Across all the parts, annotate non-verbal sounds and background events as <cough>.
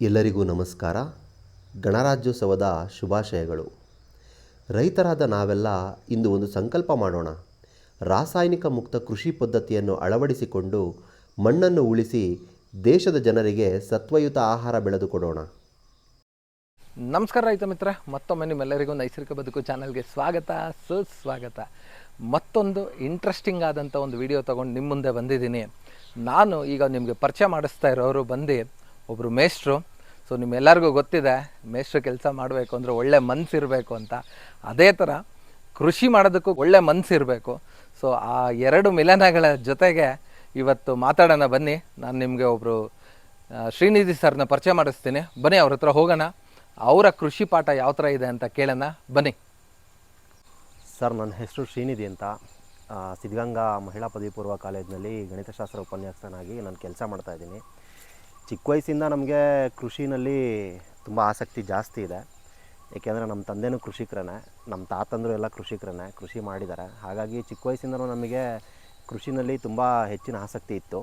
ಎಲ್ಲರಿಗೂ ನಮಸ್ಕಾರ. ಗಣರಾಜ್ಯೋತ್ಸವದ ಶುಭಾಶಯಗಳು. ರೈತರಾದ ನಾವೆಲ್ಲ ಇಂದು ಒಂದು ಸಂಕಲ್ಪ ಮಾಡೋಣ. ರಾಸಾಯನಿಕ ಮುಕ್ತ ಕೃಷಿ ಪದ್ಧತಿಯನ್ನು ಅಳವಡಿಸಿಕೊಂಡು ಮಣ್ಣನ್ನು ಉಳಿಸಿ ದೇಶದ ಜನರಿಗೆ ಸತ್ವಯುತ ಆಹಾರ ಬೆಳೆದು ಕೊಡೋಣ. ನಮಸ್ಕಾರ ರೈತ ಮಿತ್ರ, ಮತ್ತೊಮ್ಮೆ ನಿಮ್ಮೆಲ್ಲರಿಗೂ ನೈಸರ್ಗಿಕ ಬದುಕು ಚಾನಲ್ಗೆ ಸ್ವಾಗತ, ಸುಸ್ವಾಗತ. ಮತ್ತೊಂದು ಇಂಟ್ರೆಸ್ಟಿಂಗ್ ಆದಂಥ ಒಂದು ವಿಡಿಯೋ ತೊಗೊಂಡು ನಿಮ್ಮ ಮುಂದೆ ಬಂದಿದ್ದೀನಿ. ನಾನು ಈಗ ನಿಮಗೆ ಪರಿಚಯ ಮಾಡಿಸ್ತಾ ಇರೋರು ಬಂದು ಒಬ್ಬರು ಮೇಷ್ಟ್ರು. ಸೊ ನಿಮ್ಮೆಲ್ಲರಿಗೂ ಗೊತ್ತಿದೆ, ಮೇಷ್ಟ್ರು ಕೆಲಸ ಮಾಡಬೇಕು ಅಂದರೆ ಒಳ್ಳೆ ಮನಸ್ಸಿರಬೇಕು ಅಂತ. ಅದೇ ಥರ ಕೃಷಿ ಮಾಡೋದಕ್ಕೂ ಒಳ್ಳೆ ಮನಸ್ಸಿರಬೇಕು ಸೊ ಆ ಎರಡು ಮಿಲನಗಳ ಜೊತೆಗೆ ಇವತ್ತು ಮಾತಾಡೋಣ ಬನ್ನಿ. ನಾನು ನಿಮಗೆ ಒಬ್ಬರು ಶ್ರೀನಿಧಿ ಸರ್ನ ಪರಿಚಯ ಮಾಡಿಸ್ತೀನಿ. ಬನ್ನಿ, ಅವ್ರ ಹತ್ರ ಹೋಗೋಣ. ಅವರ ಕೃಷಿ ಪಾಠ ಯಾವ ಥರ ಇದೆ ಅಂತ ಕೇಳೋಣ. ಬನ್ನಿ. ಸರ್, ನನ್ನ ಹೆಸರು ಶ್ರೀನಿಧಿ ಅಂತ. ಸಿದ್ಧಗಂಗಾ ಮಹಿಳಾ ಪದವಿ ಪೂರ್ವ ಕಾಲೇಜಿನಲ್ಲಿ ಗಣಿತಶಾಸ್ತ್ರ ಉಪನ್ಯಾಸಕನಾಗಿ ನಾನು ಕೆಲಸ ಮಾಡ್ತಾ ಇದ್ದೀನಿ. ಚಿಕ್ಕ ವಯಸ್ಸಿಂದ ನಮಗೆ ಕೃಷಿನಲ್ಲಿ ತುಂಬ ಆಸಕ್ತಿ ಜಾಸ್ತಿ ಇದೆ. ಏಕೆಂದರೆ ನಮ್ಮ ತಂದೆನೂ ಕೃಷಿಕರೇ ನಮ್ಮ ತಾತಂದರು ಎಲ್ಲ ಕೃಷಿಕರೇ ಕೃಷಿ ಮಾಡಿದ್ದಾರೆ. ಹಾಗಾಗಿ ಚಿಕ್ಕ ವಯಸ್ಸಿಂದನೂ ನಮಗೆ ಕೃಷಿನಲ್ಲಿ ತುಂಬ ಹೆಚ್ಚಿನ ಆಸಕ್ತಿ ಇತ್ತು.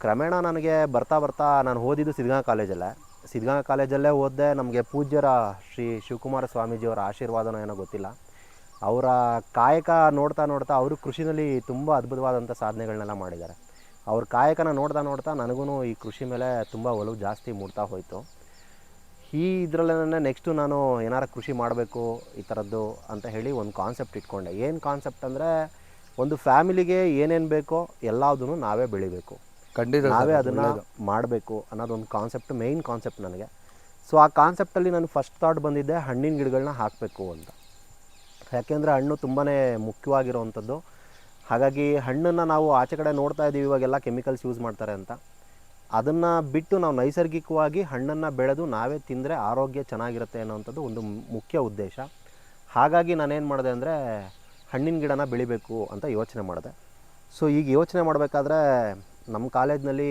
ಕ್ರಮೇಣ ನನಗೆ ಬರ್ತಾ ಬರ್ತಾ ನಾನು ಓದಿದ್ದು ಸಿದ್ಧಗಂಗಾ ಕಾಲೇಜಲ್ಲೇ. ಸಿದ್ಧಗಂಗಾ ಕಾಲೇಜಲ್ಲೇ ಓದಿದೆ ನಮಗೆ ಪೂಜ್ಯರ ಶ್ರೀ ಶಿವಕುಮಾರ ಸ್ವಾಮೀಜಿಯವರ ಆಶೀರ್ವಾದನೋ ಏನೋ ಗೊತ್ತಿಲ್ಲ. ಅವರ ಕಾಯಕ ನೋಡ್ತಾ ನೋಡ್ತಾ ಅವರು ಕೃಷಿನಲ್ಲಿ ತುಂಬ ಅದ್ಭುತವಾದಂಥ ಸಾಧನೆಗಳನ್ನೆಲ್ಲ ಮಾಡಿದ್ದಾರೆ. ಅವ್ರ ಕಾಯಕನ ನೋಡ್ತಾ ನೋಡ್ತಾ ನನಗೂ ಈ ಕೃಷಿ ಮೇಲೆ ತುಂಬ ಒಲವು ಜಾಸ್ತಿ ಮೂಡ್ತಾ ಹೋಯಿತು. ಈ ಇದರಲ್ಲೇ ನೆಕ್ಸ್ಟು ನಾನು ಏನಾರ ಕೃಷಿ ಮಾಡಬೇಕು ಈ ಥರದ್ದು ಅಂತ ಹೇಳಿ ಒಂದು ಕಾನ್ಸೆಪ್ಟ್ ಇಟ್ಕೊಂಡೆ. ಏನು ಕಾನ್ಸೆಪ್ಟ್ ಅಂದರೆ ಒಂದು ಫ್ಯಾಮಿಲಿಗೆ ಏನೇನು ಬೇಕೋ ಎಲ್ಲದನ್ನು ನಾವೇ ಬೆಳಿಬೇಕು. ಖಂಡಿತ ನಾವೇ ಅದನ್ನು ಮಾಡಬೇಕು ಅನ್ನೋದೊಂದು ಕಾನ್ಸೆಪ್ಟ್ ಮೇಯ್ನ್ ಕಾನ್ಸೆಪ್ಟ್ ನನಗೆ. ಸೊ ಆ ಕಾನ್ಸೆಪ್ಟಲ್ಲಿ ನಾನು ಫಸ್ಟ್ ಥಾಟ್ ಬಂದಿದ್ದೆ ಹಣ್ಣಿನ ಗಿಡಗಳನ್ನ ಹಾಕಬೇಕು ಅಂತ. ಯಾಕೆಂದರೆ ಹಣ್ಣು ತುಂಬಾ ಮುಖ್ಯವಾಗಿರುವಂಥದ್ದು ಹಾಗಾಗಿ ಹಣ್ಣನ್ನು ನಾವು ಆಚೆ ಕಡೆ ನೋಡ್ತಾ ಇದ್ದೀವಿ, ಇವಾಗೆಲ್ಲ ಕೆಮಿಕಲ್ಸ್ ಯೂಸ್ ಮಾಡ್ತಾರೆ ಅಂತ. ಅದನ್ನು ಬಿಟ್ಟು ನಾವು ನೈಸರ್ಗಿಕವಾಗಿ ಹಣ್ಣನ್ನು ಬೆಳೆದು ನಾವೇ ತಿಂದರೆ ಆರೋಗ್ಯ ಚೆನ್ನಾಗಿರುತ್ತೆ ಅನ್ನೋವಂಥದ್ದು ಒಂದು ಮುಖ್ಯ ಉದ್ದೇಶ. ಹಾಗಾಗಿ ನಾನೇನು ಮಾಡಿದೆ ಅಂದರೆ ಹಣ್ಣಿನ ಗಿಡನ ಬೆಳಿಬೇಕು ಅಂತ ಯೋಚನೆ ಮಾಡಿದೆ. ಸೊ, ಈಗ ಯೋಚನೆ ಮಾಡಬೇಕಾದ್ರೆ ನಮ್ಮ ಕಾಲೇಜ್ನಲ್ಲಿ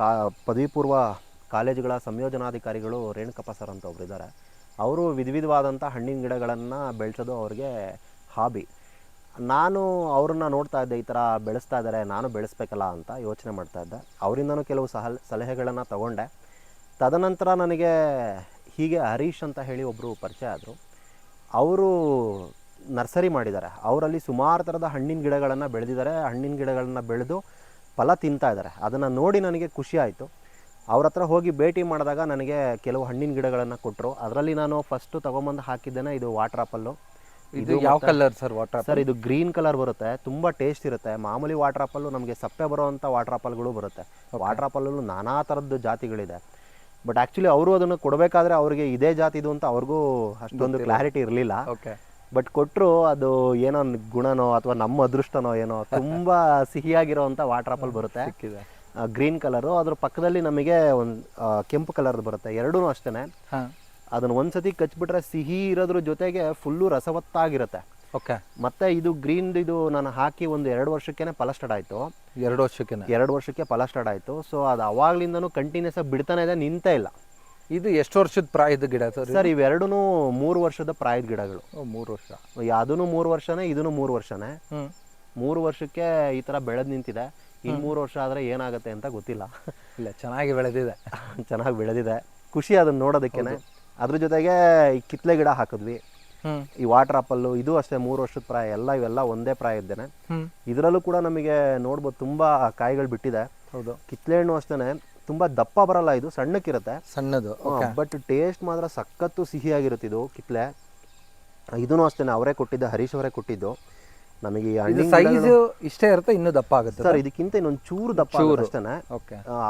ಕಾ ಪದವಿ ಪೂರ್ವ ಕಾಲೇಜುಗಳ ಸಂಯೋಜನಾಧಿಕಾರಿಗಳು ರೇಣುಕಪ್ಪ ಸರ್ ಅಂತ ಒಬ್ಬರಿದ್ದಾರೆ ಅವರು ವಿಧ ವಿಧವಾದಂಥ ಹಣ್ಣಿನ ಗಿಡಗಳನ್ನು ಬೆಳೆಸೋದು ಅವ್ರಿಗೆ ಹಾಬಿ. ನಾನು ಅವ್ರನ್ನ ನೋಡ್ತಾ ಇದ್ದೆ, ಈ ಥರ ಬೆಳೆಸ್ತಾ ಇದ್ದಾರೆ, ನಾನು ಬೆಳೆಸ್ಬೇಕಲ್ಲ ಅಂತ ಯೋಚನೆ ಮಾಡ್ತಾ ಇದ್ದೆ. ಅವರಿಂದನೂ ಕೆಲವು ಸಹ, ಸಲಹೆಗಳನ್ನು ತಗೊಂಡೆ. ತದನಂತರ ನನಗೆ ಹೀಗೆ ಹರೀಶ್ ಅಂತ ಹೇಳಿ ಒಬ್ಬರು ಪರಿಚಯ ಆದರು. ಅವರು ನರ್ಸರಿ ಮಾಡಿದ್ದಾರೆ. ಅವರಲ್ಲಿ ಸುಮಾರು ಥರದ ಹಣ್ಣಿನ ಗಿಡಗಳನ್ನು ಬೆಳೆದಿದ್ದಾರೆ. ಹಣ್ಣಿನ ಗಿಡಗಳನ್ನು ಬೆಳೆದು ಫಲ ತಿಂತಾ ಇದ್ದಾರೆ. ಅದನ್ನು ನೋಡಿ ನನಗೆ ಖುಷಿ ಆಯಿತು. ಅವ್ರ ಹತ್ರ ಹೋಗಿ ಭೇಟಿ ಮಾಡಿದಾಗ ನನಗೆ ಕೆಲವು ಹಣ್ಣಿನ ಗಿಡಗಳನ್ನು ಕೊಟ್ಟರು ಅದರಲ್ಲಿ ನಾನು ಫಸ್ಟು ತೊಗೊಂಬಂದು ಹಾಕಿದ್ದೇನೆ, ಇದು ವಾಟ್ರ್ ಆಪಲ್ಲು ಇದು ಯಾವ ಕಲರ್ ಸರ್ ವಾಟರ್ ಸರ್ ಇದು ಗ್ರೀನ್ ಕಲರ್ ಬರುತ್ತೆ ತುಂಬಾ ಟೇಸ್ಟ್ ಇರುತ್ತೆ. ಮಾಮೂಲಿ ವಾಟರ್ ಆಪಲ್ಲು ನಮಗೆ ಸಪ್ಪೆ ಬರುವಂಥ ವಾಟರ್ ಆಪಲ್ಗಳು ಬರುತ್ತೆ. ವಾಟರ್ ಆಪಲ್ಲಲ್ಲೂ ನಾನಾ ಥರದ್ದು ಜಾತಿಗಳಿದೆ. ಬಟ್ ಆಕ್ಚುಲಿ ಅವರು ಅದನ್ನು ಕೊಡಬೇಕಾದ್ರೆ ಅವರಿಗೆ ಇದೇ ಜಾತಿದು ಅಂತ ಅವ್ರಿಗೂ ಅಷ್ಟೊಂದು ಕ್ಲಾರಿಟಿ ಇರಲಿಲ್ಲ. ಓಕೆ ಬಟ್ ಕೊಟ್ಟರು ಅದು ಏನೋ ಗುಣನೋ ಅಥವಾ ನಮ್ಮ ಅದೃಷ್ಟನೋ ಏನೋ ತುಂಬಾ ಸಿಹಿಯಾಗಿರೋವಂಥ ವಾಟರ್ ಆಪಲ್ ಬರುತ್ತೆ. ಗ್ರೀನ್ ಕಲರು ಅದ್ರ ಪಕ್ಕದಲ್ಲಿ ನಮಗೆ ಒಂದು ಕೆಂಪು ಕಲರ್ ಬರುತ್ತೆ. ಎರಡೂ ಅಷ್ಟೇ ಅದನ್ನ ಒಂದ್ಸತಿ ಕಚ್ಬಿಟ್ರೆ ಸಿಹಿ ಇರೋದ್ರ ಜೊತೆಗೆ ಫುಲ್ಲು ರಸವತ್ತಾಗಿರುತ್ತೆ. ಓಕೆ. ಮತ್ತೆ ಇದು ಗ್ರೀನ್ ಇದು ನಾನು ಹಾಕಿ ಒಂದು ಎರಡು ವರ್ಷಕ್ಕೇನೆ ಫಲ ಸ್ಟಾರ್ಟ್ ಆಯ್ತು. ಎರಡು ವರ್ಷಕ್ಕೆ ಎರಡು ವರ್ಷಕ್ಕೆ ಫಲ ಸ್ಟಾರ್ಟ್ ಆಯ್ತು. ಸೊ ಅದು ಅವಾಗ್ಲಿಂದನೂ ಕಂಟಿನ್ಯೂಸ್ ಆಗಿ ಬಿಡ್ತಾನೆ ಇದೆ ನಿಂತೇ ಇಲ್ಲ. ಇದು ಎಷ್ಟು ವರ್ಷದ ಪ್ರಾಯದ ಗಿಡ ಸರ್ ಸರ್ ಇವೆರಡೂ ಮೂರು ವರ್ಷದ ಪ್ರಾಯದ ಗಿಡಗಳು. ಮೂರು ವರ್ಷ. ಅದೂ ಮೂರು ವರ್ಷನೇ ಇದೂ ಮೂರು ವರ್ಷನೇ. ಮೂರು ವರ್ಷಕ್ಕೆ ಈ ಥರ ಬೆಳೆದು ನಿಂತಿದೆ. ಇನ್ನು ಮೂರು ವರ್ಷ ಆದರೆ ಏನಾಗುತ್ತೆ ಅಂತ ಗೊತ್ತಿಲ್ಲ. ಇಲ್ಲ ಚೆನ್ನಾಗಿ ಬೆಳೆದಿದೆ. <laughs> ಚೆನ್ನಾಗಿ ಬೆಳೆದಿದೆ. ಖುಷಿ ಅದನ್ನ ನೋಡೋದಕ್ಕೇನೆ. ಅದ್ರ ಜೊತೆಗೆ ಈ ಕಿತ್ಲೆ ಗಿಡ ಹಾಕಿದ್ವಿ. ಈ ವಾಟರ್ ಆಪಲ್ಲು ಇದು ಅಷ್ಟೇ ಮೂರು ವರ್ಷದ ಪ್ರಾಯ ಎಲ್ಲ ಇವೆಲ್ಲ ಒಂದೇ ಪ್ರಾಯ ಇದ್ದೇನೆ. ಇದ್ರಲ್ಲೂ ಕೂಡ ನಮಗೆ ನೋಡ್ಬೋದು ತುಂಬಾ ಕಾಯಿಗಳು ಬಿಟ್ಟಿದೆ. ಹೌದು. ಕಿತ್ಲೆ ಹಣ್ಣು ಅಷ್ಟೇ ತುಂಬಾ ದಪ್ಪ ಬರಲ್ಲ ಇದು ಸಣ್ಣಕ್ಕಿರುತ್ತೆ. ಸಣ್ಣದು ಬಟ್ ಟೇಸ್ಟ್ ಮಾತ್ರ ಸಖತ್ತು ಸಿಹಿಯಾಗಿರುತ್ತೆ ಇದು ಕಿತ್ಲೆ. ಇದೂ ಅಷ್ಟೇ ಅವರೇ ಕೊಟ್ಟಿದ್ದು ಹರೀಶ್ ಅವರೇ ಕೊಟ್ಟಿದ್ದು. ನಮಗೆ ಸೈಜ್ ಇಷ್ಟೇ ಇರುತ್ತೆ ಇನ್ನೂ ದಪ್ಪ ಆಗುತ್ತೆ? ಸರ್ ಇದಕ್ಕಿಂತ ಇನ್ನೊಂದು ಚೂರು ದಪ್ಪ ಅಷ್ಟೇ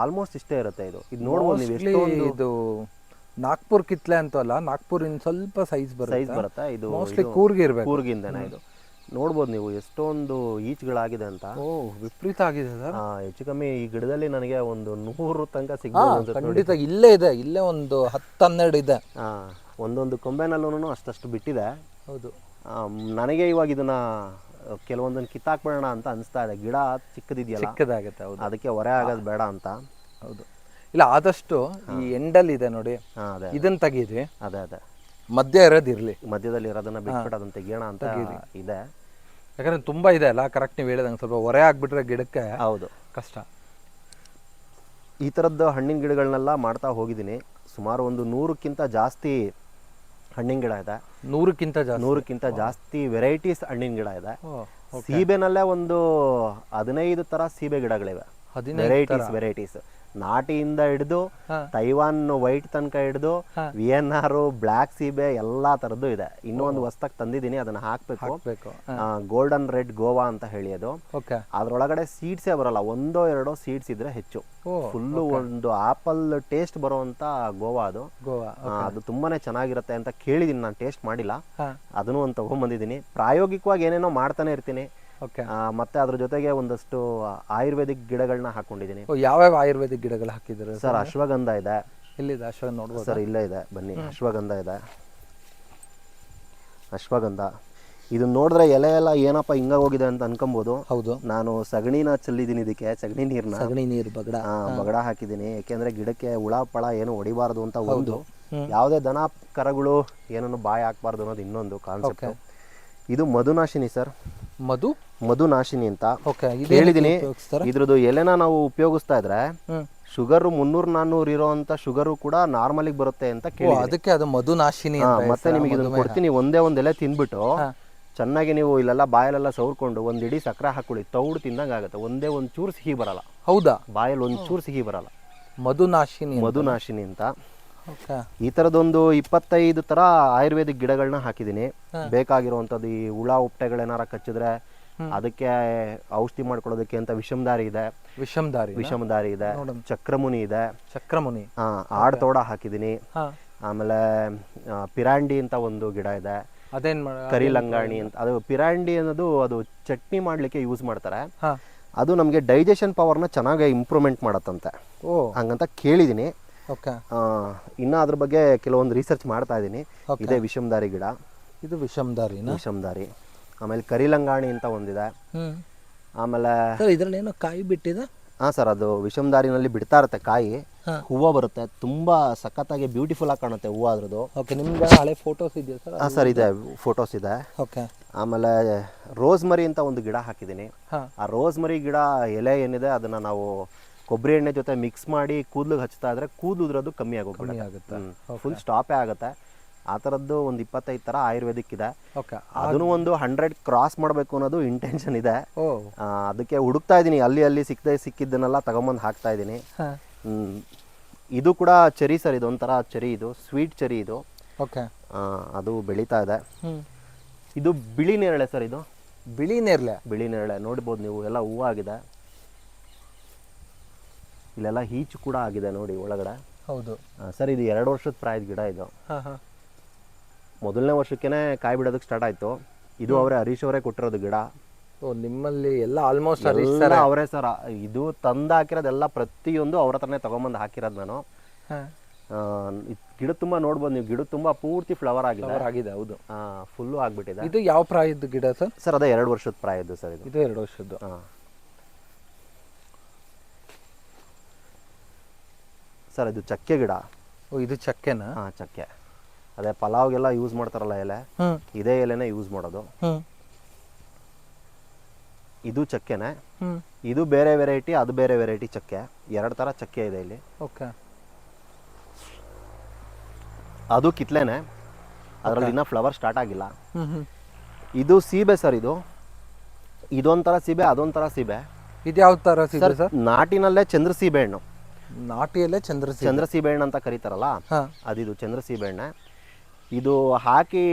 ಆಲ್ಮೋಸ್ಟ್ ಇಷ್ಟೇ ಇರುತ್ತೆ ಇದು. ಇದು ನೋಡ್ಬೋದು ನೀವು ಇದು ನಾಗ್ಪುರ್ ಕಿತ್ಲೆ ಅಂತ ಅಲ್ಲ ನಾಗ್ಪುರ್ ಇನ್ ಸ್ವಲ್ಪ ಸೈಜ್ ಸೈಜ್ ಬರುತ್ತೆ ಬರುತ್ತೆ. ಇದು ಮೋಸ್ಟ್ಲಿ ಕೂರ್ಗೆ ಇರಬೇಕು. ಕೂರ್ಗಿಂದನೇ ಇದು. ನೋಡ್ಬೋದು ನೀವು ಎಷ್ಟೊಂದು ಈಚ್ಗಳಾಗಿದೆ ಅಂತ. ಓ ವಿಪರೀತ ಆಗಿದೆ ಸರ್. ಹೆಚ್ಚು ಕಮ್ಮಿ ಈ ಗಿಡದಲ್ಲಿ ನನಗೆ ಒಂದು ನೂರು ತನಕ ಸಿಗ್ಬೋದು ಖಂಡಿತ ಇಲ್ಲೇ ಇದೆ. ಇಲ್ಲೇ ಒಂದು ಹತ್ತು ಹನ್ನೆರಡು ಇದೆ. ಹಾ ಒಂದೊಂದು ಕೊಂಬೆನಲ್ಲೂ ಅಷ್ಟಷ್ಟು ಬಿಟ್ಟಿದೆ. ಹೌದು. ನನಗೆ ಇವಾಗ ಇದನ್ನ ಕೆಲವೊಂದನ್ನು ಕಿತ್ತಾಕ್ಬಿಡೋಣ ಅಂತ ಅನಿಸ್ತಾ ಇದೆ. ಗಿಡ ಚಿಕ್ಕದಿದೆಯಲ್ಲ? ಚಿಕ್ಕದಾಗುತ್ತೆ ಹೌದು. ಅದಕ್ಕೆ ಹೊರೆ ಆಗೋದು ಬೇಡ ಅಂತ. ಹೌದು. ಇಲ್ಲ ಆದಷ್ಟು ಈ ಎಂಡಲ್ ಇದೆ ನೋಡಿ. ಹಾಂ ಅದೇ ಇದನ್ನ ತೆಗೀರಿ. ಅದೇ ಅದೇ. ಮಧ್ಯ ಇರೋದಿರ್ಲಿ ಮಧ್ಯದಲ್ಲಿ ಇರೋದನ್ನ ಬಿಟ್ಬಿಟ್ಟು ಅದನ್ನ ತೆಗಿಯೋಣ ಅಂತ ಇದೆ. ಯಾಕಂದ್ರೆ ತುಂಬಾ ಇದೆ ಅಲ್ಲ ಕರೆಕ್ಟ್ ನೀವು ಹೇಳಿದಂಗೆ ಸ್ವಲ್ಪ ಹೊರೆ ಆಗ್ಬಿಟ್ರೆ ಗಿಡಕ್ಕೆ ಹೌದು. ಕಷ್ಟ. ಈ ಥರದ್ದು ಹಣ್ಣಿನ ಗಿಡಗಳನ್ನೆಲ್ಲ ಮಾಡ್ತಾ ಹೋಗಿದ್ದೀನಿ. ಸುಮಾರು ಒಂದು ನೂರಕ್ಕಿಂತ ಜಾಸ್ತಿ ಹಣ್ಣಿನ ಗಿಡ ಇದೆ. ನೂರಕ್ಕಿಂತ ಜಾಸ್ತಿ? ನೂರಕ್ಕಿಂತ ಜಾಸ್ತಿ ವೆರೈಟೀಸ್ ಹಣ್ಣಿನ ಗಿಡ ಇದೆ. ಓ, ಸೀಬೆನಲ್ಲೇ ಒಂದು ಹದಿನೈದು ತರ ಸೀಬೆ ಗಿಡಗಳಿವೆ. ಹದಿನೈದು ವೆರೈಟೀಸ್ ವೆರೈಟೀಸ್ ನಾಟಿಯಿಂದ ಹಿಡಿದು. ತೈವಾನ್ ವೈಟ್ ತನಕ ಹಿಡಿದು VN V N R black ಸೀಬೆ ಎಲ್ಲಾ ತರದ್ದು ಇದೆ. ಇನ್ನೂ ಒಂದು ಹೊಸ್ದಾಗಿ ತಂದಿದ್ದೀನಿ ಅದನ್ನ ಹಾಕ್ಬೇಕು. ಬೇಕು ಗೋಲ್ಡನ್ ರೆಡ್ ಗೋವಾ ಅಂತ ಹೇಳಿ ಅದು. ಅದ್ರೊಳಗಡೆ ಸೀಡ್ಸೇ ಬರಲ್ಲ ಒಂದೋ ಎರಡೋ ಸೀಡ್ಸ್ ಇದ್ರೆ ಹೆಚ್ಚು. ಫುಲ್ಲು ಒಂದು ಆಪಲ್ ಟೇಸ್ಟ್ ಬರುವಂತ ಗೋವಾ ಅದು. ಗೋವಾ ಅದು ತುಂಬಾನೇ ಚೆನ್ನಾಗಿರುತ್ತೆ ಅಂತ ಕೇಳಿದೀನಿ ನಾನು ಟೇಸ್ಟ್ ಮಾಡಿಲ್ಲ. ಅದನ್ನು ಒಂದು ತಗೊಂಡ್ಬಂದಿದ್ದೀನಿ ಪ್ರಾಯೋಗಿಕವಾಗಿ ಏನೇನೋ ಮಾಡ್ತಾನೆ ಇರ್ತೀನಿ. ಮತ್ತೆ ಅದ್ರ ಜೊತೆಗೆ ಒಂದಷ್ಟು ಆಯುರ್ವೇದಿಕ್ ಗಿಡಗಳನ್ನ ಹಾಕೊಂಡಿದ್ದೀನಿ ಯಾವ್ಯಾವ ಆಯುರ್ವೇದಿಕ್ ಗಿಡಗಳು ಹಾಕಿದ್ರೆ ಸರ್ ಅಶ್ವಗಂಧ ಇದೆ. ಇಲ್ಲಿದೆ ಅಶ್ವಗಂಧ ನೋಡ್ಬೋದು? ಸರ್ ಇಲ್ಲೇ ಇದೆ. ಬನ್ನಿ ಅಶ್ವಗಂಧ ಇದೆ. ಅಶ್ವಗಂಧ. ಇದನ್ನ ನೋಡಿದ್ರೆ ಎಲೆ ಎಲ್ಲ ಏನಪ್ಪ ಹಿಂಗ ಹೋಗಿದೆ ಅಂತ ಅನ್ಕೊಬೋದು. ಹೌದು. ನಾನು ಸಗಣಿನ ಚೆಲ್ಲಿದ್ದೀನಿ ಇದಕ್ಕೆ ಸಗಣಿ ನೀರ್ನ. ಸಗಣಿ ನೀರು ಬಗಡ. ಬಗಡ ಹಾಕಿದ್ದೀನಿ. ಯಾಕೆಂದ್ರೆ ಗಿಡಕ್ಕೆ ಹುಳ ಪಳ ಏನು ಹೊಡಿಬಾರ್ದು ಅಂತ ಒಂದು. ಯಾವುದೇ ದನ ಕರಗಳು ಏನನ್ನು ಬಾಯಿ ಹಾಕ್ಬಾರ್ದು ಅನ್ನೋದು ಇನ್ನೊಂದು ಕಾನ್ಸೆಪ್ಟ್ ಇದು ಮಧುನಾಶಿನಿ ಸರ್. ಮಧು? ಮಧುನಾಶಿನಿ ಅಂತ. ಓಕೆ ಹೇಳಿದೀನಿ ಇದ್ರದ್ದು ಎಲೆನ ನಾವು ಉಪಯೋಗಿಸ್ತಾ ಇದ್ರೆ ಶುಗರ್ ಮುನ್ನೂರ್ ನಾನ್ನೂರ್ ಇರೋಂತ ಶುಗರು ಕೂಡ ನಾರ್ಮಲ್ ಬರುತ್ತೆ ಅಂತ ಕೇಳಿ ಅದಕ್ಕೆ ಅದು ಮಧುನಾಶಿನಿ ಮತ್ತೆ ನಿಮಗೆ ಇದನ್ನ ಕೊಡ್ತೀನಿ. ಒಂದೇ ಒಂದ್ ಎಲೆ ತಿಂದ್ಬಿಟ್ಟು ಚೆನ್ನಾಗಿ ನೀವು ಇಲ್ಲೆಲ್ಲ ಬಾಯಲ್ಲೆಲ್ಲ ಸವರ್ಕೊಂಡು ಒಂದ್ ಇಡೀ ಸಕ್ಕರೆ ಹಾಕೊಳ್ಳಿ. ತೌಡು ತಿಂದಂಗ ಆಗುತ್ತೆ. ಒಂದೇ ಒಂದ್ ಚೂರು ಸಿಹಿ ಬರಲ್ಲ. ಹೌದಾ? ಬಾಯಲ್ಲಿ ಒಂದ್ ಚೂರು ಸಿಹಿ ಬರಲ್ಲ. ಮಧುನಾಶಿನಿ ಮಧುನಾಶಿನಿ ಅಂತ. ಈ ತರದೊಂದು ಇಪ್ಪತ್ತೈದು ತರ ಆಯುರ್ವೇದಿಕ್ ಗಿಡಗಳನ್ನ ಹಾಕಿದ್ದೀನಿ. ಬೇಕಾಗಿರುವಂತದ್ದು ಈ ಹುಳ ಉಪ್ಟೆಗಳೇನಾರ ಕಚ್ಚಿದ್ರೆ ಅದಕ್ಕೆ ಔಷಧಿ ಮಾಡ್ಕೊಳ್ಳೋದಕ್ಕೆ ಅಂತ ವಿಷಮದಾರಿ ಇದೆ. ವಿಷಮದಾರಿ ವಿಷಮದಾರಿ ಇದೆ. ಚಕ್ರಮುನಿ ಇದೆ. ಚಕ್ರಮುನಿ. ಆ, ಆಡ್ತೋಡ ಹಾಕಿದೀನಿ ಹಾ. ಆಮೇಲೆ ಪಿರಾಂಡಿ ಅಂತ ಒಂದು ಗಿಡ ಇದೆ. ಅದೇನ್ ಕರಿಲಂಗಾಣಿ ಅಂತ. ಅದು ಪಿರಾಂಡಿ ಅನ್ನೋದು ಅದು ಚಟ್ನಿ ಮಾಡ್ಲಿಕ್ಕೆ ಯೂಸ್ ಮಾಡ್ತಾರೆ. ಅದು ನಮಗೆ ಡೈಜೆಷನ್ ಪವರ್ನ ಚೆನ್ನಾಗಿ ಇಂಪ್ರೂವ್ಮೆಂಟ್ ಮಾಡತ್ತಂತೆ. ಓ. ಹಂಗಂತ ಆ, ಇನ್ನು ಅದ್ರ ಬಗ್ಗೆ ಕೆಲವೊಂದು ರಿಸರ್ಚ್ ಮಾಡ್ತಾ ಇದ್ದೀನಿ. ಇದೇ ವಿಷಮದಾರಿ ಗಿಡ. ಇದು ವಿಷಮದಾರಿ ವಿಷಮದಾರಿ. ಆಮೇಲೆ ಕರಿಲಂಗಾಣಿ ಅಂತ ಒಂದಿದೆ. ಆಮೇಲೆ ಇದ್ರಲ್ಲಿ ಏನೋ ಕಾಯಿ ಬಿಟ್ಟಿದೆ? ಹಾ ಸರ್ ಅದು ವಿಷಮದಾರಿನಲ್ಲಿ ಬಿಡ್ತಾ ಇರುತ್ತೆ ಕಾಯಿ. ಹೂವು ಬರುತ್ತೆ. ತುಂಬಾ ಸಖತ್ತಾಗಿ ಬ್ಯೂಟಿಫುಲ್ ಆಗಿ ಕಾಣುತ್ತೆ ಹೂವು ಅದ್ರದ್ದು. ಓಕೆ ನಿಮ್ಗೆ ಹಳೆ ಫೋಟೋಸ್ ಇದೆಯಾ ಸರ್? ಹಾಂ ಸರ್ ಇದೆ ಫೋಟೋಸ್ ಇದೆ. ಓಕೆ ಆಮೇಲೆ ರೋಸ್ ಮರಿ ಅಂತ ಒಂದು ಗಿಡ ಹಾಕಿದ್ದೀನಿ. ಆ ರೋಸ್ ಮರಿ ಗಿಡ ಎಲೆ ಏನಿದೆ ಅದನ್ನ ನಾವು ಕೊಬ್ಬರಿ ಎಣ್ಣೆ ಜೊತೆ ಮಿಕ್ಸ್ ಮಾಡಿ ಕೂದಲು ಹಚ್ತಾ ಇದ್ರೆ ಕೂದಲು ಉದ್ರೋದು ಕಮ್ಮಿ ಕಮ್ಮಿ ಆಗುತ್ತೆ. ಫುಲ್ ಸ್ಟಾಪೇ ಆಗುತ್ತೆ. ಆ ಥರದ್ದು ಒಂದು ಇಪ್ಪತ್ತೈದು ಥರ ಆಯುರ್ವೇದಿಕ್ ಇದೆ. ಓಕೆ ಅದನ್ನು ಒಂದು ಹಂಡ್ರೆಡ್ ಕ್ರಾಸ್ ಮಾಡಬೇಕು ಅನ್ನೋದು ಇಂಟೆನ್ಷನ್ ಇದೆ. ಓ. ಅದಕ್ಕೆ ಹುಡುಕ್ತಾ ಇದ್ದೀನಿ. ಅಲ್ಲಿ ಅಲ್ಲಿ ಸಿಕ್ಕದೆ ಸಿಕ್ಕಿದ್ದನ್ನೆಲ್ಲ ತಗೊಂಬಂದು ಹಾಕ್ತಾ ಇದ್ದೀನಿ. ಇದು ಕೂಡ ಚೆರಿ ಸರ್ ಇದು ಒಂಥರ ಚೆರಿ ಇದು. ಸ್ವೀಟ್ ಚೆರಿ ಇದು. ಓಕೆ ಅದು ಬೆಳೀತಾ ಇದೆ. ಇದು ಬಿಳಿ ನೇರಳೆ ಸರ್ ಇದು? ಬಿಳಿ ನೇರಳೆ. ಬಿಳಿ ನೇರಳೆ. ನೋಡ್ಬೋದು ನೀವು. ಎಲ್ಲ ಹೂವು ಆಗಿದೆ ಇಲ್ಲೆಲ್ಲ ಈಚು ಕೂಡ ಆಗಿದೆ ನೋಡಿ ಒಳಗಡೆ. ಹೌದು. ಸರ್ ಇದು ಎರಡು ವರ್ಷದ ಪ್ರಾಯದ ಗಿಡ ಇದು. ಮೊದಲನೇ ವರ್ಷಕ್ಕೇನೆ ಕಾಯಿ ಬಿಡೋದಕ್ಕೆ ಸ್ಟಾರ್ಟ್ ಆಯ್ತು. ಇದು ಅವರೇ ಹರೀಶ್ ಅವರೇ ಕೊಟ್ಟಿರೋದು ಗಿಡ. ನಿಮ್ಮಲ್ಲಿ ಎಲ್ಲ ಆಲ್ಮೋಸ್ಟ್ ಸರ? ಅವರೇ ಸರ್. ಇದು ತಂದು ಹಾಕಿರೋದೆಲ್ಲ ಪ್ರತಿಯೊಂದು ಅವ್ರ ಹತ್ರನೇ ತಗೊಂಬಂದು ಹಾಕಿರೋದು ನಾನು. ಗಿಡ ತುಂಬಾ ನೋಡ್ಬೋದು ನೀವು. ಗಿಡ ತುಂಬಾ ಪೂರ್ತಿ ಫ್ಲವರ್ ಆಗಿದೆ. ಆಗಿದೆ ಹೌದು. ಫುಲ್ಲು ಆಗ್ಬಿಟ್ಟಿದೆ. ಇದು ಯಾವ ಪ್ರಾಯದ್ದು ಗಿಡ ಸರ್? ಸರ್ ಅದೇ ಎರಡು ವರ್ಷದ ಪ್ರಾಯದ್ದು ಸರ್ ಇದು. ಇದು ಎರಡು ವರ್ಷದ್ದು. ಹಾ. ಸರ್ ಇದು ಚಕ್ಕೆ ಗಿಡ. ಓ ಇದು ಚಕ್ಕೆನಾ? ಹಾ ಚಕ್ಕೆ. ಅದೇ ಪಲಾವ್ಗೆಲ್ಲ ಯೂಸ್ ಮಾಡ್ತಾರಲ್ಲ ಎಲೆ ಹ್ಮ್. ಇದೇ ಎಲೆನೇ ಯೂಸ್ ಮಾಡೋದು. ಹ್ಮ್. ಇದು ಚಕ್ಕೆನೆ. ಹ್ಮ್. ಇದು ಬೇರೆ ವೆರೈಟಿ ಅದು ಬೇರೆ ವೆರೈಟಿ ಚಕ್ಕೆ. ಎರಡು ತರ ಚಕ್ಕೆ ಇದೆ ಇಲ್ಲಿ. ಓಕೆ. ಅದು ಕಿತ್ಲೇನೆ. ಅದರಲ್ಲಿ ಇನ್ನ ಫ್ಲವರ್ ಸ್ಟಾರ್ಟ್ ಆಗಿಲ್ಲ. ಹ್ಮ್ ಹ್ಮ್. ಇದು ಸೀಬೆ ಸರ್ ಇದು. ಇದೊಂಥರ ಸೀಬೆ ಅದೊಂಥರ ಸೀಬೆ. ಇದು ಯಾವ ತರ ಸಿಗುತ್ತೆ ಸರ್ ಸರ್? ನಾಟಿನಲ್ಲೇ ಚಂದ್ರ ಸೀಬೆ ಹಣ್ಣು. ನಾಟಿಯಲ್ಲೇ ಚಂದ್ರ ಚಂದ್ರ ಸೀಬೆ ಅಂತ ಕರೀತಾರಲ್ಲ? ಅದಿದು ಚಂದ್ರ ಸೀಬೆಹಣ್ಣೆ ಇದು ಹಾಕಿ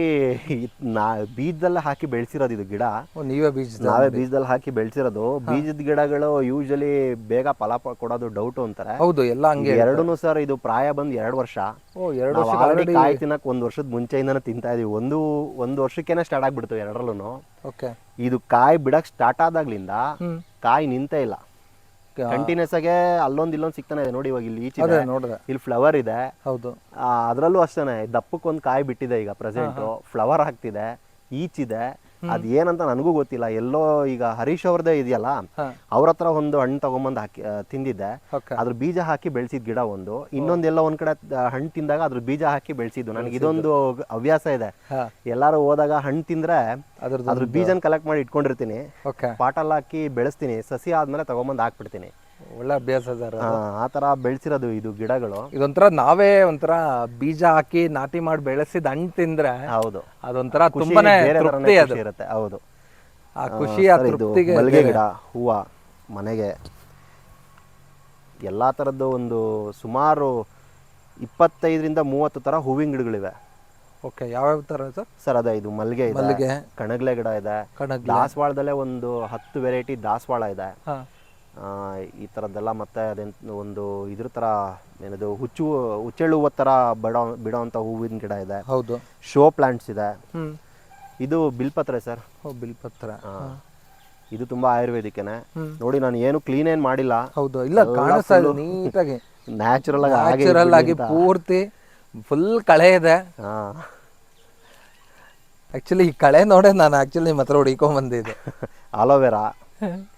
ನಾ ಬೀಜದಲ್ಲಿ ಹಾಕಿ ಬೆಳೆಸಿರೋದು ಇದು ಗಿಡ. ನೀವೇ ಬೀಜ ನಾವೇ ಬೀಜದಲ್ಲಿ ಹಾಕಿ ಬೆಳೆಸಿರೋದು. ಬೀಜದ ಗಿಡಗಳು ಯೂಶಲಿ ಬೇಗ ಫಲ ಕೊಡೋದು ಡೌಟ್ ಅಂತಾರೆ. ಹೌದು ಎಲ್ಲ ಹಂಗೆ ಎರಡೂ ಸರ್ ಇದು ಪ್ರಾಯ ಬಂದು ಎರಡು ವರ್ಷ. ಓ ಎರಡು ವರ್ಷ ಆಲ್ರೆಡಿ ಕಾಯಿ ತಿನ್ನಕ್ ಒಂದ್ ವರ್ಷದ ಮುಂಚೆಯಿಂದ ತಿಂತಾ ಇದೀವಿ. ಒಂದು ಒಂದು ವರ್ಷಕ್ಕೇನೆ ಸ್ಟಾರ್ಟ್ ಆಗ್ಬಿಡ್ತು ಎರಡರಲ್ಲೂ ಓಕೆ. ಇದು ಕಾಯಿ ಬಿಡಕ್ ಸ್ಟಾರ್ಟ್ ಆದಾಗ್ಲಿಂದ ಕಾಯಿ ನಿಂತೇ ಇಲ್ಲ. ಕಂಟಿನ್ಯೂಸ್ ಆಗಿ ಅಲ್ಲೊಂದ್ ಇಲ್ಲೊಂದ್ ಸಿಗ್ತಾನೆ ಇದೆ ನೋಡಿ ಇವಾಗ ಇಲ್ಲಿ ಈಚೆ. ನೋಡಿದೆ. ಇಲ್ಲಿ ಫ್ಲವರ್ ಇದೆ. ಹೌದು. ಅದರಲ್ಲೂ ಅದ್ರಲ್ಲೂ ಅಷ್ಟೇನೆ ದಪ್ಪಕ್ಕೊಂದು ಕಾಯಿ ಬಿಟ್ಟಿದೆ ಈಗ ಪ್ರೆಸೆಂಟ್ ಫ್ಲವರ್ ಆಗ್ತಿದೆ ಈಚಿದೆ. ಅದ್ ಏನಂತ ನನಗೂ ಗೊತ್ತಿಲ್ಲ. ಎಲ್ಲೋ ಈಗ ಹರೀಶ್ ಅವ್ರದೇ ಇದೆಯಲ್ಲ ಅವ್ರ ಹತ್ರ ಒಂದು ಹಣ್ಣು ತಗೊಂಬಂದು ಹಾಕಿ ತಿಂದಿದ್ದೆ. ಅದ್ರ ಬೀಜ ಹಾಕಿ ಬೆಳೆಸಿದ ಗಿಡ ಒಂದು. ಇನ್ನೊಂದೆಲ್ಲ ಒಂದ್ ಕಡೆ ಹಣ್ಣು ತಿಂದಾಗ ಅದ್ರ ಬೀಜ ಹಾಕಿ ಬೆಳೆಸಿದ್ದು. ನನಗೆ ಇದೊಂದು ಹವ್ಯಾಸ ಇದೆ. ಎಲ್ಲಾರು ಹೋದಾಗ ಹಣ್ಣು ತಿಂದ್ರೆ ಅದ್ರ ಬೀಜನ ಕಲೆಕ್ಟ್ ಮಾಡಿ ಇಟ್ಕೊಂಡಿರ್ತೀನಿ. ಪಾಟಲ್ ಹಾಕಿ ಬೆಳೆಸ್ತೀನಿ. ಸಸಿ ಆದ್ಮೇಲೆ ತಗೊಂಬಂದು ಹಾಕ್ಬಿಡ್ತೀನಿ. ಒಳ್ಳೆ ಅಭ್ಯಾಸ ಸರ್ ಆ, ತರ ಥರ ಬೆಳೆಸಿರೋದು ಇದು ಗಿಡಗಳು. ಇದೊಂಥರ ನಾವೇ ಒಂಥರ ಬೀಜ ಹಾಕಿ ನಾಟಿ ಮಾಡಿ ಬೆಳೆಸಿದ ಹಣ್ಣು ತಿಂದ್ರೆ ಹೌದು. ಅದೊಂಥರ ಖುಷಿ ತುಂಬಾನೇ ಬೇರೆ ಥರನೇ ತೃಪ್ತಿ ಅದು. ಖುಷಿ ಇರುತ್ತೆ ಹೌದು. ಆ ಖುಷಿ ಆ ಸರ್, ಇದು ತೃಪ್ತಿಗೆ ಮಲ್ಲಿಗೆ ಗಿಡ ಹೂವ ಮನೆಗೆ. ಎಲ್ಲಾ ತರದ್ದು ಒಂದು ಸುಮಾರು ಇಪ್ಪತ್ತೈದರಿಂದ ಮೂವತ್ತು ತರ ಹೂವಿನ ಗಿಡಗಳಿವೆ. ಓಕೆ ಯಾವ್ಯಾವ ತರ ಸರ್? ಸರ್ ಅದೇ ಇದು ಮಲ್ಲಿಗೆ ಇದೆ ಮಲ್ಲಿಗೆ. ಕಣಗ್ಲೆ ಗಿಡ ಇದೆ. ಕಣಗ್ಲೆ. ದಾಸವಾಳದಲ್ಲೇ ಒಂದು ಹತ್ತು ವೆರೈಟಿ ದಾಸವಾಳ ಇದೆ. ಹಾ. ಈ ಥರದ್ದೆಲ್ಲ ಮತ್ತೆ ಅದೆಂತ ಒಂದು ಇದ್ರ ಥರ ಏನದು ಹುಚ್ಚು ಹುಚ್ಚೆಳುವ ಹೂವು ಥರ ಬಿಡೋ ಬಿಡೋವಂಥ ಹೂವಿನ ಗಿಡ ಇದೆ. ಹೌದು. ಶೋ ಪ್ಲಾಂಟ್ಸ್ ಇದೆ. ಇದು ಬಿಲ್ಪತ್ರೆ ಸರ್. ಓ ಬಿಲ್ಪತ್ರ. ಇದು ತುಂಬಾ ಆಯುರ್ವೇದಿಕ್ಕೇನೆ ನೋಡಿ ನಾನು ಏನು ಕ್ಲೀನ್ ಏನ್ ಮಾಡಿಲ್ಲ. ಹೌದು. ಇಲ್ಲ ಕಾಣಿಸ್ತಾ ನೀಟಾಗಿ. <laughs> ನ್ಯಾಚುರಲ್ ಆಗಿ ನ್ಯಾಚುರಲ್ ಆಗಿ ಪೂರ್ತಿ ಫುಲ್ ಕಳೆ ಇದೆ. ಹಾಂ. ಆಕ್ಚುಲಿ ಈ ಕಳೆ ನೋಡೇ ನಾನು ಆಕ್ಚುಲಿ ನಿಮ್ಮ ಹತ್ರ ಹುಡುಕೊಂಡ್ ಬಂದಿದ್ದೆ. ಆಲೋವೆರಾ <laughs> <laughs>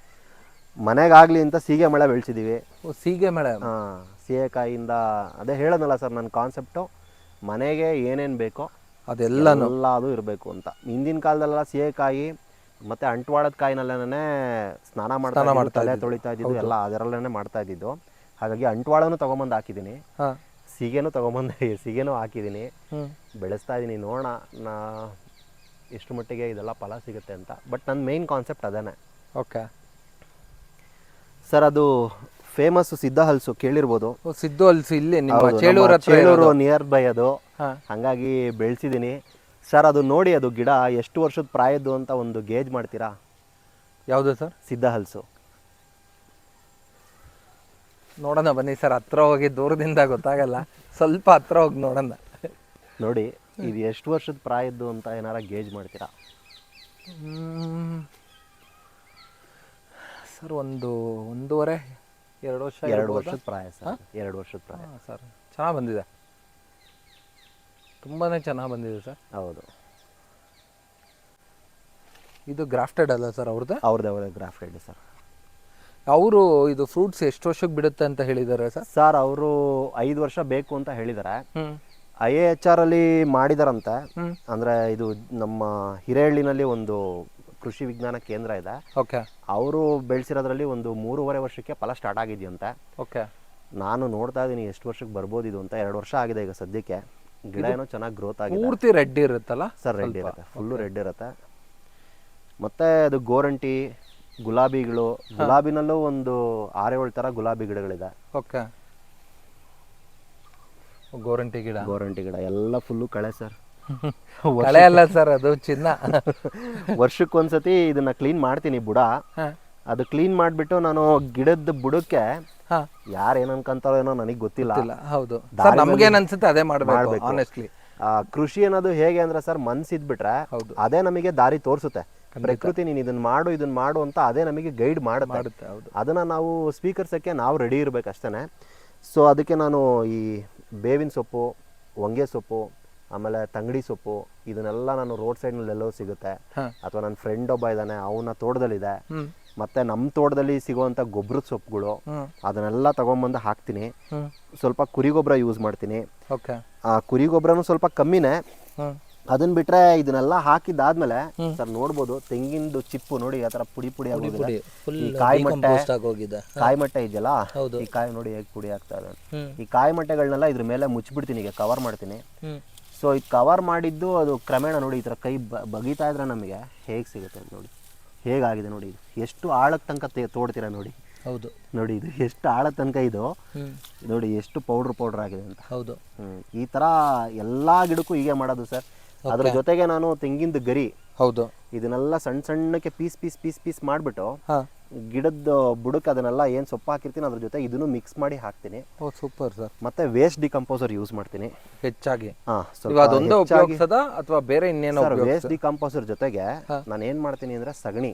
ಮನೆಗಾಗ್ಲಿ ಅಂತ ಸೀಗೆ ಮಳೆ ಬೆಳೆಸಿದ್ದೀವಿ ಓ ಸೀಗೆ ಮಳೆ. ಹಾಂ ಸೀಗೆಕಾಯಿಂದ ಅದೇ ಹೇಳೋದಲ್ಲ ಸರ್ ನನ್ನ ಕಾನ್ಸೆಪ್ಟು ಮನೆಗೆ ಏನೇನು ಬೇಕೋ ಅದೆಲ್ಲ ಎಲ್ಲ ಅದು ಇರಬೇಕು ಅಂತ. ಹಿಂದಿನ ಕಾಲದಲ್ಲೆಲ್ಲ ಸೀಗೆಕಾಯಿ ಮತ್ತೆ ಅಂಟ್ವಾಳದ ಕಾಯಿನಲ್ಲೇನೆ ಸ್ನಾನ ಮಾಡ್ತಾ ಇದ್ದಿದ್ದು, ತಲೆ ತೊಳಿತಾ ಇದ್ದಿದ್ದು ಎಲ್ಲ ಅದರಲ್ಲೇ ಮಾಡ್ತಾ ಇದ್ದಿದ್ದು. ಹಾಗಾಗಿ ಅಂಟ್ವಾಳನೂ ತಗೊಂಬಂದು ಹಾಕಿದ್ದೀನಿ. ಹಾ. ಸೀಗೆನೂ ತಗೊಂಬಂದು <laughs> ಸೀಗೆನೂ ಹಾಕಿದ್ದೀನಿ. ಹ್ಮ್. ಬೆಳೆಸ್ತಾ ಇದ್ದೀನಿ. ನೋಡೋಣ ನಾ ಎಷ್ಟು ಮಟ್ಟಿಗೆ ಇದೆಲ್ಲ ಫಲ ಸಿಗುತ್ತೆ ಅಂತ. ಬಟ್ ನನ್ನ ಮೇಯ್ನ್ ಕಾನ್ಸೆಪ್ಟ್ ಅದೇನೆ ಓಕೆ. ಸರ್ ಅದು ಫೇಮಸ್ ಸಿದ್ಧ ಹಲ್ಸು ಕೇಳಿರ್ಬೋದು. ಸಿದ್ದು ಹಲ್ಸು ಇಲ್ಲಿ ನಿಮ್ಮ ಹೌದು, ಚೇಳೂರ್ ನಮ್ಮ ಹತ್ರ ಚೇಳೂರು ನಿಯರ್ ಬೈ ಅದು. ಹಂಗಾಗಿ ಹಾಗಾಗಿ ಬೆಳೆಸಿದ್ದೀನಿ ಸರ್ ಅದು ನೋಡಿ ಅದು ಗಿಡ ಎಷ್ಟು ವರ್ಷದ ಪ್ರಾಯದ್ದು ಅಂತ ಒಂದು ಗೇಜ್ ಮಾಡ್ತೀರಾ? ಯಾವುದು ಸರ್ ಸಿದ್ಧ ಹಲ್ಸು. ನೋಡೋಣ ಬನ್ನಿ ಸರ್ ಹತ್ರ ಹೋಗಿ ದೂರದಿಂದ ಗೊತ್ತಾಗಲ್ಲ. ಸ್ವಲ್ಪ ಹತ್ರ ಹೋಗಿ ನೋಡೋಣ. ನೋಡಿ ಇದು ಎಷ್ಟು ವರ್ಷದ ಪ್ರಾಯದ್ದು ಅಂತ ಏನಾರ ಗೇಜ್ ಮಾಡ್ತೀರಾ? ಸರ್ ಒಂದು ಒಂದೂವರೆ ಎರಡು ವರ್ಷ ಎರಡು ವರ್ಷದ ಪ್ರಾಯ ಸರ್. ಎರಡು ವರ್ಷದ ಪ್ರಾಯ. ಹಾಂ ಸರ್. ಚೆನ್ನಾಗಿ ಬಂದಿದೆ. ತುಂಬಾ ಚೆನ್ನಾಗಿ ಬಂದಿದೆ ಸರ್. ಹೌದು. ಇದು ಗ್ರಾಫ್ಟೆಡ್ ಅಲ್ಲ ಸರ್ ಅವ್ರದ್ದು? ಅವ್ರದ್ದು ಅವ್ರದ್ದು ಗ್ರಾಫ್ಟೆಡ್ ಸರ್. ಅವರು ಇದು ಫ್ರೂಟ್ಸ್ ಎಷ್ಟು ವರ್ಷಕ್ಕೆ ಬಿಡುತ್ತೆ ಅಂತ ಹೇಳಿದ್ದಾರೆ ಸರ್? ಸರ್ ಅವರು ಐದು ವರ್ಷ ಬೇಕು ಅಂತ ಹೇಳಿದ್ದಾರೆ ಹ್ಞೂ ಐ ಎ ಎಚ್ ಆರ್ ಅಲ್ಲಿ ಮಾಡಿದಾರಂತೆ. ಹ್ಮ್. ಅಂದ್ರೆ ಇದು ನಮ್ಮ ಹಿರೇಹಳ್ಳಿನಲ್ಲಿ ಒಂದು ಕೃಷಿ ವಿಜ್ಞಾನ ಕೇಂದ್ರ ಇದೆ. ಓಕೆ. ಅವರು ಬೆಳೆಸಿರೋದ್ರಲ್ಲಿ ಒಂದು ಮೂರುವರೆ ವರ್ಷಕ್ಕೆ ಫಲ ಸ್ಟಾರ್ಟ್ ಆಗಿದೆಯಂತ. ಓಕೆ. ನಾನು ನೋಡ್ತಾ ಇದ್ದೀನಿ ಎಷ್ಟು ವರ್ಷಕ್ಕೆ ಬರ್ಬೋದು ಇದು ಅಂತ. ಎರಡು ವರ್ಷ ಆಗಿದೆ ಈಗ ಸದ್ಯಕ್ಕೆ. ಗಿಡ ಏನೋ ಚೆನ್ನಾಗಿ ಗ್ರೋತ್ ಆಗಿದೆ. ಪೂರ್ತಿ ರೆಡ್ ಇರುತ್ತಲ್ಲ? ಸರ್ ರೆಡ್ ಇರುತ್ತೆ. ಫುಲ್ಲು ರೆಡ್ ಇರುತ್ತೆ. ಮತ್ತೆ ಅದು ಗೋರಂಟಿ ಗುಲಾಬಿಗಳು. ಗುಲಾಬಿನಲ್ಲೂ ಒಂದು ಆರೇಳು ಥರ ಗುಲಾಬಿ ಗಿಡಗಳಿದೆ. ಓಕೆ. ಗೋರಂಟಿ ಗಿಡ. ಗೋರಂಟಿ ಗಿಡ. ಎಲ್ಲ ಫುಲ್ಲು ಕಳೆ ಸರ್. ಕಳೆ ಅಲ್ಲ ಸರ್ ಅದು ಚಿನ್ನ. ವರ್ಷಕ್ಕೊಂದ್ಸತಿ ಇದನ್ನ ಕ್ಲೀನ್ ಮಾಡ್ತೀನಿ ಬುಡ. ಅದು ಕ್ಲೀನ್ ಮಾಡಿಬಿಟ್ಟು ನಾನು ಗಿಡದ ಬುಡಕ್ಕೆ ಯಾರು ಏನ್ ಅನ್ಕೊಂತಾರೋ ಏನೋ ನನಗೆ ಗೊತ್ತಿಲ್ಲ. ಹೌದು. ಸರ್ ನಮ್ಗೇನ್ ಅನ್ಸುತ್ತೆ ಅದೇ ಮಾಡಬೇಕು. ಆನೆಸ್ಟ್ಲಿ ಕೃಷಿ ಅನ್ನೋದು ಹೇಗೆ ಅಂದ್ರೆ ಸರ್ ಮನ್ಸಿದ್ಬಿಟ್ರೆ ಹೌದು. ಅದೇ ನಮಗೆ ದಾರಿ ತೋರಿಸುತ್ತೆ. ಪ್ರಕೃತಿ ನೀನು ಇದನ್ನ ಮಾಡು ಇದನ್ನ ಮಾಡು ಅಂತ ಅದೇ ನಮಗೆ ಗೈಡ್ ಮಾಡುತ್ತೆ. ಮಾಡುತ್ತೆ ಹೌದು. ಅದನ್ನ ನಾವು ಸ್ವೀಕರಿಸೋಕ್ಕೆ ನಾವು ರೆಡಿ ಇರ್ಬೇಕು ಅಷ್ಟೇ ಸೊ ಅದಕ್ಕೆ ನಾನು ಈ ಬೇವಿನ ಸೊಪ್ಪು ಹೊಂಗೆ ಸೊಪ್ಪು ಆಮೇಲೆ ತಂಗಡಿ ಸೊಪ್ಪು ಇದನ್ನೆಲ್ಲ ನಾನು ರೋಡ್ ಸೈಡ್ನಲ್ಲಿ ಎಲ್ಲೋ ಸಿಗುತ್ತೆ. ಅಥವಾ ನನ್ನ ಫ್ರೆಂಡ್ ಒಬ್ಬ ಇದ್ದಾನೆ ಅವನ ತೋಟದಲ್ಲಿದೆ. ಮತ್ತೆ ನಮ್ಮ ತೋಟದಲ್ಲಿ ಸಿಗುವಂತ ಗೊಬ್ಬರದ ಸೊಪ್ಪುಗಳು ಅದನ್ನೆಲ್ಲ ತಗೊಂಬಂದು ಹಾಕ್ತೀನಿ. ಸ್ವಲ್ಪ ಕುರಿ ಗೊಬ್ಬರ ಯೂಸ್ ಮಾಡ್ತೀನಿ. ಆ ಕುರಿ ಗೊಬ್ಬರನು ಸ್ವಲ್ಪ ಕಮ್ಮಿನೇ. ಅದನ್ನ ಬಿಟ್ರೆ ಇದನ್ನೆಲ್ಲ ಹಾಕಿದ್ದಾದ್ಮೇಲೆ ಸರ್ ನೋಡ್ಬೋದು ತೆಂಗಿನದು ಚಿಪ್ಪು ನೋಡಿ ಆತರ ಪುಡಿ ಪುಡಿ ಆಗೋಗಿದೆ. ಈ ಕಾಯಿ ಮಟ್ಟೆ ಕಾಯಿ ಮಟ್ಟೆ ಇದೆಯಲ್ಲ ಈ ಕಾಯಿ ನೋಡಿ ಹೇಗೆ ಪುಡಿ ಆಗ್ತಾ ಇದೆ ಈ ಕಾಯಿ ಮಟ್ಟೆಗಳನ್ನೆಲ್ಲ ಇದ್ರ ಮೇಲೆ ಮುಚ್ಚಿಬಿಡ್ತೀನಿ ಈಗ ಕವರ್ ಮಾಡ್ತೀನಿ. ಸೊ ಇದು ಕವರ್ ಮಾಡಿದ್ದು ಅದು ಕ್ರಮೇಣ ನೋಡಿ ಈ ಥರ ಕೈ ಬ ಬಗೀತಾ ಇದ್ರೆ ನಮಗೆ ಹೇಗೆ ಸಿಗುತ್ತೆ ಅಂತ ನೋಡಿ. ಹೇಗಾಗಿದೆ ನೋಡಿ ಇದು? ಎಷ್ಟು ಆಳಕ್ಕೆ ತನಕ ತೋಡ್ತೀರಾ ನೋಡಿ? ಹೌದು. ನೋಡಿ ಇದು ಎಷ್ಟು ಆಳ ತನಕ ಇದು? ನೋಡಿ ಎಷ್ಟು ಪೌಡ್ರ್ ಪೌಡ್ರ್ ಆಗಿದೆ ಅಂತ. ಹೌದು. ಹ್ಮ್. ಈ ಥರ ಎಲ್ಲ ಗಿಡಕ್ಕೂ ಹೀಗೆ ಮಾಡೋದು ಸರ್. ಅದ್ರ ಜೊತೆಗೆ ನಾನು ತೆಂಗಿಂದು ಗರಿ ಹೌದು. ಇದನ್ನೆಲ್ಲ ಸಣ್ಣ ಸಣ್ಣಕ್ಕೆ ಪೀಸ್ ಪೀಸ್ ಪೀಸ್ ಪೀಸ್ ಮಾಡಿಬಿಟ್ಟು ಗಿಡದ ಬುಡಕ್ಕೆ ಅದನ್ನೆಲ್ಲ ಏನು ಸೊಪ್ಪು ಹಾಕಿರ್ತೀನಿ ಅದ್ರ ಜೊತೆ ಇದನ್ನು ಮಿಕ್ಸ್ ಮಾಡಿ ಹಾಕ್ತೀನಿ. ಓ ಸೂಪರ್ ಸರ್ ಮತ್ತೆ ವೇಸ್ಟ್ ಡಿಕಂಪೋಸರ್ ಯೂಸ್ ಮಾಡ್ತೀನಿ. ಹೆಚ್ಚಾಗಿ. ಹಾಂ ಇವಾಗ ಅದೊಂದೇ ಉಪಯೋಗಿಸದ ಅಥವಾ ಬೇರೆ ಇನ್ನೇನೋ ಸರ್ ವೇಸ್ಟ್ ಡಿಕಂಪೋಸರ್ ಜೊತೆಗೆ ನಾನು ಏನು ಮಾಡ್ತೀನಿ ಅಂದರೆ ಸಗಣಿ.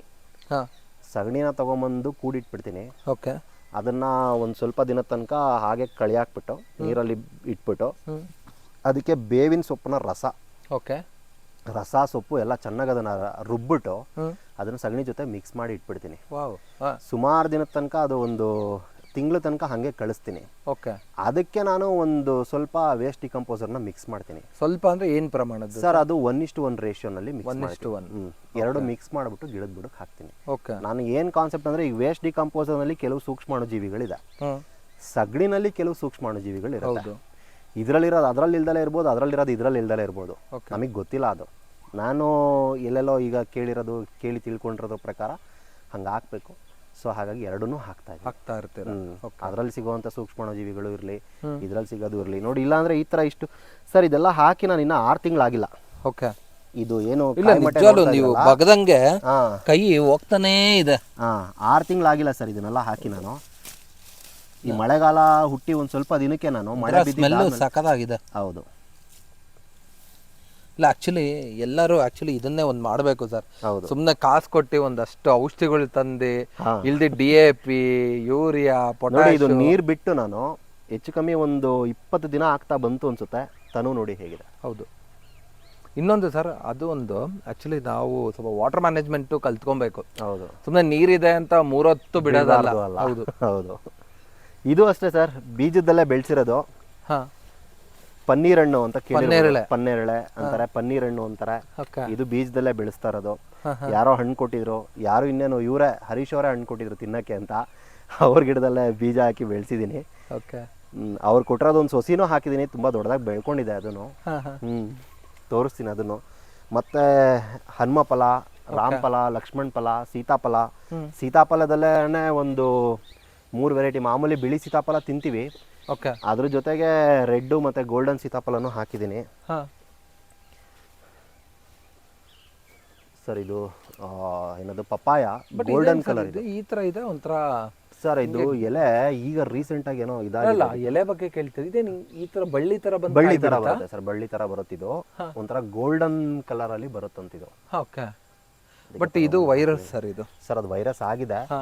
ಹಾಂ. ಸಗಣಿನ ತಗೊಂಬಂದು ಕೂಡಿಟ್ಬಿಡ್ತೀನಿ. ಓಕೆ. ಅದನ್ನ ಒಂದು ಸ್ವಲ್ಪ ದಿನ ತನಕ ಹಾಗೆ ಕಳಿ ಹಾಕ್ಬಿಟ್ಟು ನೀರಲ್ಲಿ ಇಟ್ಬಿಟ್ಟು ಹ್ಞೂ ಅದಕ್ಕೆ ಬೇವಿನ ಸೊಪ್ಪಿನ ರಸ. ಓಕೆ. ರಸ ಸೊಪ್ಪು ಎಲ್ಲ ಚೆನ್ನಾಗಿ ಅದನ್ನ ರುಬ್ಬಿಟ್ಟು ಅದನ್ನ ಸಗಣಿ ಜೊತೆ ಮಿಕ್ಸ್ ಮಾಡಿ ಇಟ್ಬಿಡ್ತೀನಿ. ಸುಮಾರು ದಿನದ ತನಕ ಅದು ಒಂದು ತಿಂಗಳ ತನಕ ಹಾಗೆ ಕಳಿಸ್ತೀನಿ. ಓಕೆ. ಅದಕ್ಕೆ ನಾನು ಒಂದು ಸ್ವಲ್ಪ ವೇಸ್ಟ್ ಡಿಕಂಪೋಸರ್ನ ಮಿಕ್ಸ್ ಮಾಡ್ತೀನಿ. ಸ್ವಲ್ಪ ಅಂದ್ರೆ ಏನ್ ಪ್ರಮಾಣದ್ದು? ಸರ್ ಅದು ಒನ್ ಇಷ್ಟು ಒನ್ ರೇಷಿಯೋನಲ್ಲಿ ಮಿಕ್ಸ್ ಒನ್ ಇಷ್ಟು ಒನ್ ಎರಡು ಮಿಕ್ಸ್ ಮಾಡಿಬಿಟ್ಟು ಗಿಡದ ಬಿಡಕ್ಕೆ ಹಾಕ್ತೀನಿ. ಓಕೆ. ನಾನು ಏನು ಕಾನ್ಸೆಪ್ಟ್ ಅಂದರೆ ಈ ವೇಸ್ಟ್ ಡಿಕಂಪೋಸರ್ನಲ್ಲಿ ಕೆಲವು ಸೂಕ್ಷ್ಮಾಣುಜೀವಿಗಳಿದೆ. ಜೀವಿಗಳಿದೆ ಸಗಣಿನಲ್ಲಿ ಕೆಲವು ಸೂಕ್ಷ್ಮಾಣುಜೀವಿಗಳು ಇರುತ್ತೆ ಹೌದು. ಇದರಲ್ಲಿರೋದು ಅದರಲ್ಲಿ ಇಲ್ದಲೇ ಇರ್ಬೋದು ಅದರಲ್ಲಿರೋದು ಇದರಲ್ಲಿ ಇಲ್ದಲೇ ಇರ್ಬೋದು. ನಮಗೆ ಗೊತ್ತಿಲ್ಲ ಅದು. ನಾನು ಎಲ್ಲೆಲ್ಲೋ ಈಗ ಕೇಳಿರೋದು ಕೇಳಿ ತಿಳ್ಕೊಂಡಿರೋದ್ರ ಪ್ರಕಾರ ಹಂಗೆ ಹಾಕ್ಬೇಕು. ಸೊ ಹಾಗಾಗಿ ಎರಡನ್ನೂ ಹಾಕ್ತಾ ಇದೆ ಹಾಕ್ತಾ ಇರ್ತೀರ? ಅದರಲ್ಲಿ ಸಿಗುವಂಥ ಸೂಕ್ಷ್ಮಾಣುಜೀವಿಗಳು ಇರಲಿ ಇದರಲ್ಲಿ ಸಿಗೋದು ಇರಲಿ. ನೋಡಿ ಇಲ್ಲಾಂದ್ರೆ ಈ ಥರ ಇಷ್ಟು ಸರ್ ಇದೆಲ್ಲ ಹಾಕಿ ನಾನು ಇನ್ನೂ ಆರು ತಿಂಗಳಾಗಿಲ್ಲ. ಓಕೆ ಇದು ಏನು ಇಲ್ಲ ನೀವು ಬಗದಂಗೆ ಕೈ ಹೋಗ್ತಾನೇ ಇದೆ. ಹಾಂ ಆರು ತಿಂಗಳಾಗಿಲ್ಲ ಸರ್ ಇದನ್ನೆಲ್ಲ ಹಾಕಿ ನಾನು. ಈ ಮಳೆಗಾಲ ಹುಟ್ಟಿ ಒಂದು ಸ್ವಲ್ಪ ದಿನಕ್ಕೆ ನಾನು ಮಳೆ ಬಿದ್ದು ಸಕದಾಗಿದೆ ಸಖತ್ತಾಗಿದೆ. ಹೌದು. ಇಲ್ಲ ಆಕ್ಚುಲಿ ಎಲ್ಲರೂ ಆಕ್ಚುಲಿ ಇದನ್ನೇ ಒಂದು ಮಾಡಬೇಕು ಸರ್ ಹೌದು. ಸುಮ್ಮನೆ ಕಾಸು ಕೊಟ್ಟು ಒಂದಷ್ಟು ಔಷಧಿಗಳು ತಂದು. ಇಲ್ದಿ ಡಿ ಎ ಪಿ ಯೂರಿಯಾ ನೋಡಿ ಇದು ನೀರು ಬಿಟ್ಟು ನಾನು ಹೆಚ್ಚು ಕಮ್ಮಿ ಒಂದು ಇಪ್ಪತ್ತು ದಿನ ಆಗ್ತಾ ಬಂತು ಅನ್ಸುತ್ತೆ. ತನು ನೋಡಿ ಹೇಗಿದೆ. ಹೌದು. ಇನ್ನೊಂದು ಸರ್ ಅದು ಒಂದು ಆಕ್ಚುಲಿ ನಾವು ಸ್ವಲ್ಪ ವಾಟರ್ ಮ್ಯಾನೇಜ್ಮೆಂಟು ಕಲ್ತ್ಕೊಬೇಕು. ಹೌದು. ಸುಮ್ಮನೆ ನೀರಿದೆ ಅಂತ ಮೂರೊತ್ತು ಬಿಡೋದಲ್ಲ. ಹೌದು. ಹೌದು. ಇದು ಅಷ್ಟೇ ಸರ್ ಬೀಜದಲ್ಲೇ ಬೆಳೆಸಿರೋದು. ಹಾ. ಪನ್ನೀರ್ ಹಣ್ಣು ಅಂತ ಕೇಳಿ ಪನ್ನೇರಳೆ. ಅಂತಾರೆ ಪನ್ನೀರ್ ಹಣ್ಣು ಅಂತಾರೆ ಇದು ಬೀಜದಲ್ಲೇ ಬೆಳೆಸ್ತಾ ಇರೋದು. ಯಾರೋ ಹಣ್ಣು ಕೊಟ್ಟಿದ್ರು ಯಾರು ಇನ್ನೇನು ಇವರೇ ಹರೀಶ್ ಅವರೇ ಹಣ್ಣು ಕೊಟ್ಟಿದ್ರು ತಿನ್ನಕ್ಕೆ ಅಂತ ಅವ್ರ ಗಿಡದಲ್ಲೇ ಬೀಜ ಹಾಕಿ ಬೆಳೆಸಿದ್ದೀನಿ. ಓಕೆ. ಅವ್ರು ಕೊಟ್ಟಿರೋದು ಒಂದು ಸೊಸಿನೂ ಹಾಕಿದೀನಿ ತುಂಬಾ ದೊಡ್ಡದಾಗಿ ಬೆಳ್ಕೊಂಡಿದೆ ಅದನ್ನು. ಹಾ ಹಾ. ಹ್ಞೂ ತೋರಿಸ್ತೀನಿ ಅದನ್ನು. ಮತ್ತೆ ಹನುಮ ಫಲ ರಾಮ್ ಫಲ ಲಕ್ಷ್ಮಣ್ ಫಲ ಸೀತಾಫಲ ಸೀತಾಫಲದಲ್ಲೇ ಒಂದು ಮೂರು ವೆರೈಟಿ ಮಾಮೂಲಿ ಬಿಳಿ ಸೀತಾಫಲ ತಿಂತೀವಿ. ಓಕೆ ಅದ್ರ ಜೊತೆಗೆ ರೆಡ್ಡು ಮತ್ತು ಗೋಲ್ಡನ್ ಸೀತಾಫಲನೂ ಹಾಕಿದ್ದೀನಿ. ಹಾ. ಸರ್ ಇದು ಆ, ಏನದು ಪಪ್ಪಾಯ ಗೋಲ್ಡನ್ ಕಲರ್ ಇದು ಈ ತರ ಇದೆ ಒಂಥರ ಸರ್ ಇದು ಎಲೆ ಈಗ ರೀಸೆಂಟ್ ಆಗಿ ಏನೋ ಇದಾಗಿಲ್ಲ ಎಲೆ ಬಗ್ಗೆ ಕೇಳ್ತೀರಿ ಇದೇ ಈ ತರ ಬಳ್ಳಿ ತರ ಬಂದು ಬಳ್ಳಿ ತರ ಬರುತ್ತೆ ಸರ್ ಬಳ್ಳಿ ತರ ಬರುತ್ತಿದ್ದು ಒಂಥರ ಗೋಲ್ಡನ್ ಕಲರಲ್ಲಿ ಬರುತ್ತಂತಿದು. ಓಕೆ ಬಟ್ ಇದು ವೈರಸ್ ಸರ್ ಇದು. ಸರ್ ಅದು ವೈರಸ್ ಆಗಿದೆ. ಹಾ.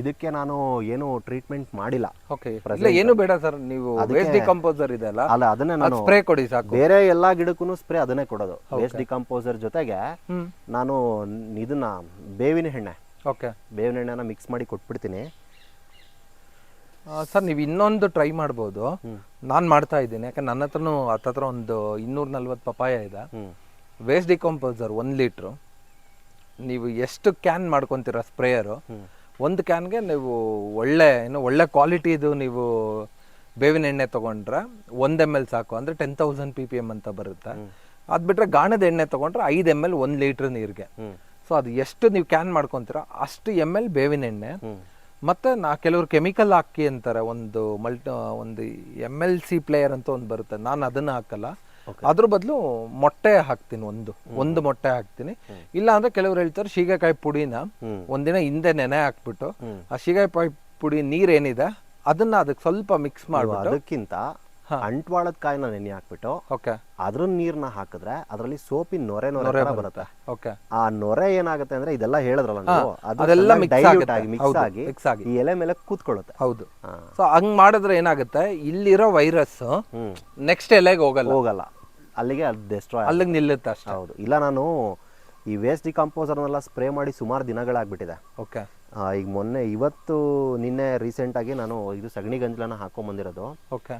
ಇದಕ್ಕೆ ನಾನು ಏನು ಟ್ರೀಟ್ಮೆಂಟ್ ಮಾಡಿಲ್ಲ. ಓಕೆ ಇಲ್ಲ ಏನು ಬೇಡ ಸರ್ ನೀವು ವೇಸ್ಟ್ ಡಿಕಂಪೋಸರ್ ಇದೆ ಅಲ್ಲ? ಅಲ್ಲ ಅದನ್ನೇ ನಾನು ಸ್ಪ್ರೇ ಕೊಡಿ ಸಾಕು. ಬೇರೆ ಎಲ್ಲಾ ಗಿಡಕ್ಕೂ ಸ್ಪ್ರೇ ಅದನ್ನೇ ಕೊಡೋದು. ವೇಸ್ಟ್ ಡಿಕಂಪೋಸರ್ ಜೊತೆಗೆ ನಾನು ಇದನ್ನ ಬೇವಿನ ಎಣ್ಣೆ. ಓಕೆ ಬೇವಿನ ಎಣ್ಣೆನ ಮಿಕ್ಸ್ ಮಾಡಿ ಕೊಟ್ಬಿಡ್ತೀನಿ. ಸರ್ ನೀವು ಇನ್ನೊಂದು ಟ್ರೈ ಮಾಡ್ಬೋದು. ನಾನು ಮಾಡ್ತಾ ಇದ್ದೀನಿ. ಯಾಕಂದ್ರೆ ನನ್ನ ಹತ್ರನೂ ಹತ್ತತ್ರ ಒಂದು ಇನ್ನೂರ ನಲ್ವತ್ತು ಪಪಾಯ ಇದೆ ವೇಸ್ಟ್ ಡಿಕಂಪೋಸರ್ ಒಂದು ಲೀಟ್ರು ನೀವು ಎಷ್ಟು ಕ್ಯಾನ್ ಮಾಡ್ಕೊತೀರ ಸ್ಪ್ರೇಯರು? ಒಂದು ಕ್ಯಾನ್ಗೆ ನೀವು ಒಳ್ಳೆ ಏನು ಒಳ್ಳೆ ಕ್ವಾಲಿಟಿದು ನೀವು ಬೇವಿನ ಎಣ್ಣೆ ತೊಗೊಂಡ್ರೆ ಒಂದು ಎಂ ಎಲ್ ಸಾಕು ಅಂದರೆ ten thousand P P M ಅಂತ ಬರುತ್ತೆ. ಅದು ಬಿಟ್ಟರೆ ಗಾಣದ ಎಣ್ಣೆ ತೊಗೊಂಡ್ರೆ ಐದು ಎಂ ಎಲ್ ಒಂದು ಲೀಟ್ರ್ ನೀರಿಗೆ. ಸೊ ಅದು ಎಷ್ಟು ನೀವು ಕ್ಯಾನ್ ಮಾಡ್ಕೊತೀರ ಅಷ್ಟು ಎಂ ಎಲ್ ಬೇವಿನ ಎಣ್ಣೆ. ಮತ್ತೆ ನಾ ಕೆಲವರು ಕೆಮಿಕಲ್ ಹಾಕಿ ಅಂತಾರೆ ಒಂದು ಮಲ್ಟಿ ಒಂದು ಎಂ ಎಲ್ ಸಿ ಪ್ಲೇಯರ್ ಅಂತ ಒಂದು ಬರುತ್ತೆ. ನಾನು ಅದನ್ನು ಹಾಕಲ್ಲ. ಅದ್ರ ಬದಲು ಮೊಟ್ಟೆ ಹಾಕ್ತೀನಿ ಒಂದು. ಒಂದು ಮೊಟ್ಟೆ ಹಾಕ್ತೀನಿ. ಇಲ್ಲ ಅಂದ್ರೆ ಕೆಲವ್ರು ಹೇಳ್ತಾರೆ ಶೀಗೆಕಾಯಿ ಪುಡಿನ. ಒಂದಿನ ಹಿಂದೆ ನೆನೆ ಹಾಕ್ಬಿಟ್ಟು ಆ ಶೀಗೆಕಾಯಿ ಪುಡಿ ನೀರೇನಿದೆ ಅದನ್ನ ಅದಕ್ಕೆ ಸ್ವಲ್ಪ ಮಿಕ್ಸ್ ಮಾಡುವ ಅದಕ್ಕಿಂತ ಅಂಟ್ವಾಳದ ಕಾಯಿನ ನೆನೆ ಹಾಕ್ಬಿಟ್ಟು ಓಕೆ. ಅದ್ರ ನೀರ್ನ ಹಾಕಿದ್ರೆ ಅದರಲ್ಲಿ ಸೋಪಿನ ನೊರೆ ನೊರೆ ಬರುತ್ತೆ. ಓಕೆ. ಆ ನೊರೆ ಏನಾಗುತ್ತೆ ಅಂದ್ರೆ ಇದೆಲ್ಲ ಹೇಳಿದ್ರಲ್ಲ ನೀವು ಅದೆಲ್ಲ ಡೈಲ್ಯೂಟ್ ಆಗಿ ಮಿಕ್ಸ್ ಆಗಿ. ಈ ಎಲೆ ಮೇಲೆ ಕೂತ್ಕೊಳ್ಳುತ್ತೆ. ಹೌದು. ಸೊ ಹಂಗ್ ಮಾಡಿದ್ರೆ ಏನಾಗುತ್ತೆ? ಇಲ್ಲಿರೋ ವೈರಸ್ ನೆಕ್ಸ್ಟ್ ಎಲೆಗೆ ಹೋಗಲ್ಲ. ಹೋಗಲ್ಲ. ಅಲ್ಲಿಗೆ ಅದು ಡೆಸ್ಟ್ರಾಯ್ ಅಲ್ಲಿಗೆ ನಿಲ್ಲುತ್ತೆ ಅಷ್ಟೇ. ಹೌದು. ಇಲ್ಲ ನಾನು ಈ ವೇಸ್ಟ್ ಡಿಕಂಪೋಸರ್ನೆಲ್ಲ ಸ್ಪ್ರೇ ಮಾಡಿ ಸುಮಾರು ದಿನಗಳಾಗ್ಬಿಟ್ಟಿದೆ. ಓಕೆ. ಈಗ ಮೊನ್ನೆ ಇವತ್ತು ನಿನ್ನೆ ರೀಸೆಂಟಾಗಿ ನಾನು ಇದು ಸಗಣಿ ಗಂಜಲನ ಹಾಕೊಂಬಂದಿರೋದು ಓಕೆ.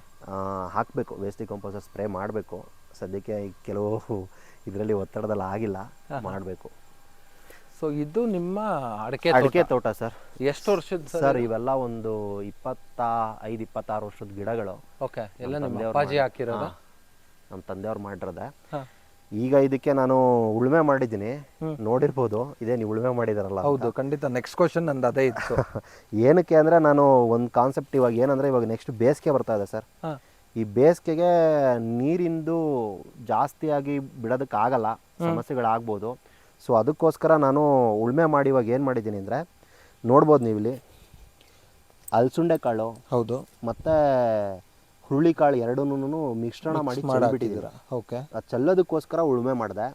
ಹಾಕಬೇಕು ವೇಸ್ಟ್ ಕಂಪೋಸರ್ ಸ್ಪ್ರೇ ಮಾಡಬೇಕು. ಸದ್ಯಕ್ಕೆ ಈಗ ಕೆಲವು ಇದರಲ್ಲಿ ಒತ್ತಡದಲ್ಲಿ ಆಗಿಲ್ಲ ಮಾಡಬೇಕು. ಸೊ ಇದು ನಿಮ್ಮ ಅಡಿಕೆ ಅಡಿಕೆ ತೋಟ ಸರ್. ಎಷ್ಟು ವರ್ಷದ ಸರ್ ಇವೆಲ್ಲ ಒಂದು ಇಪ್ಪತ್ತ ಐದು ಇಪ್ಪತ್ತಾರು ವರ್ಷದ ಗಿಡಗಳು. ಓಕೆ ಎಲ್ಲ ನಿಮ್ಮ ಅಪ್ಪಾಜಿ ಹಾಕಿರೋದು. ನಮ್ಮ ತಂದೆಯವ್ರು ಮಾಡಿರೋದೆ. ಈಗ ಇದಕ್ಕೆ ನಾನು ಉಳುಮೆ ಮಾಡಿದ್ದೀನಿ. ನೋಡಿರ್ಬೋದು. ಇದೇ ನೀವು ಉಳುಮೆ ಮಾಡಿದಾರಲ್ಲ ಹೌದು ಖಂಡಿತ. ನೆಕ್ಸ್ಟ್ ಕ್ವಶನ್ ನಂದು ಅದೇ ಇತ್ತು. <laughs> ಏನಕ್ಕೆ ಅಂದರೆ ನಾನು ಒಂದು ಕಾನ್ಸೆಪ್ಟ್ ಇವಾಗ ಏನಂದರೆ ಇವಾಗ ನೆಕ್ಸ್ಟ್ ಬೇಸಿಗೆ ಬರ್ತಾ ಇದೆ ಸರ್. ಈ ಬೇಸಿಗೆಗೆ ನೀರಿಂದು ಜಾಸ್ತಿಯಾಗಿ ಬಿಡೋದಕ್ಕಾಗಲ್ಲ ಸಮಸ್ಯೆಗಳಾಗ್ಬೋದು. ಸೊ ಅದಕ್ಕೋಸ್ಕರ ನಾನು ಉಳುಮೆ ಮಾಡಿ ಇವಾಗ ಏನು ಮಾಡಿದ್ದೀನಿ ಅಂದರೆ ನೋಡ್ಬೋದು ನೀವಿಲ್ಲಿ. ಅಲಸುಂಡೆ ಕಾಳು ಹೌದು. ಮತ್ತು ಹುರುಳಿಕಾಳು ಎರಡನ್ನೂ ಮಿಶ್ರಣ ಮಾಡಿ ಚೆಲ್ಬಿಟ್ಟಿದ್ದೀರ? ಓಕೆ. ಅದು ಚೆಲ್ಲೋದಕ್ಕೋಸ್ಕರ ಉಳುಮೆ ಮಾಡಿದೆ.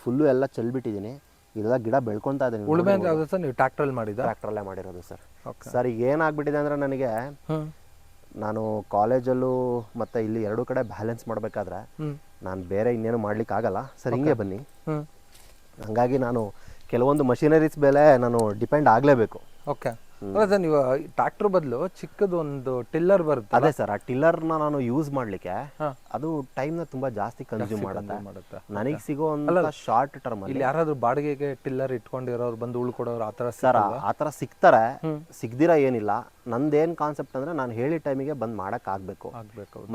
ಫುಲ್ಲು ಎಲ್ಲ ಚೆಲ್ಬಿಟ್ಟಿದ್ದೀನಿ. ಇಲ್ಲ ಗಿಡ ಬೆಳ್ಕೊತಾ ಇದ್ದೀನಿ ಉಳುಮೆ ಅಂದ್ರೆ ಯಾವ್ದು ಸರ್ ನೀವು ಟ್ರ್ಯಾಕ್ಟ್ರಲ್ಲಿ ಮಾಡಿದ ಟ್ರ್ಯಾಕ್ಟ್ರಲ್ಲೇ ಮಾಡಿರೋದು ಸರ್. ಸರ್ ಈಗ ಏನಾಗ್ಬಿಟ್ಟಿದೆ ಅಂದರೆ ನನಗೆ ನಾನು ಕಾಲೇಜಲ್ಲೂ ಮತ್ತು ಇಲ್ಲಿ ಎರಡು ಕಡೆ ಬ್ಯಾಲೆನ್ಸ್ ಮಾಡಬೇಕಾದ್ರೆ ನಾನು ಬೇರೆ ಇನ್ನೇನು ಮಾಡ್ಲಿಕ್ಕೆ ಆಗಲ್ಲ ಸರ್ ಹಿಂಗೆ ಬನ್ನಿ. ಹಂಗಾಗಿ ಹಾಗಾಗಿ ನಾನು ಕೆಲವೊಂದು ಮಷಿನರೀಸ್ ಮೇಲೆ ನಾನು ಡಿಪೆಂಡ್ ಆಗಲೇಬೇಕು. ಓಕೆ. ಅಲ್ಲ ನೀವು ಟ್ರ್ಯಾಕ್ಟರ್ ಬದಲು ಚಿಕ್ಕದು ಒಂದು ಟಿಲ್ಲರ್ ಬರುತ್ತೆ ಅದೇ ಸರ್ ಆ ಟಿಲ್ಲರ್ನ ನಾನು ಯೂಸ್ ಮಾಡ್ಲಿಕ್ಕೆ ಅದು ಅದು ಟೈಮ್ನ ತುಂಬಾ ಜಾಸ್ತಿ ಕನ್ಸ್ಯೂಮ್ ಮಾಡುತ್ತೆ. ನನಗೆ ನನಗೆ ಒಂದು ಶಾರ್ಟ್ ಟರ್ಮ್ ಇಲ್ಲಿ ಯಾರಾದ್ರೂ ಬಾಡಿಗೆಗೆ ಟಿಲ್ಲರ್ ಇಟ್ಕೊಂಡಿರೋರು ಬಂದು ಉಳ್ಕೊಡೋರು ಆತರ ಸರ್ ಆತರ ಸಿಗ್ತಾರೆ. ಸಿಗ್ದಿರ ಏನಿಲ್ಲ. ನಂದೇನ್ ಕಾನ್ಸೆಪ್ಟ್ ಅಂದ್ರೆ ನಾನು ಹೇಳಿ ಟೈಮಿಗೆ ಬಂದ್ ಮಾಡಕ್ ಆಗ್ಬೇಕು.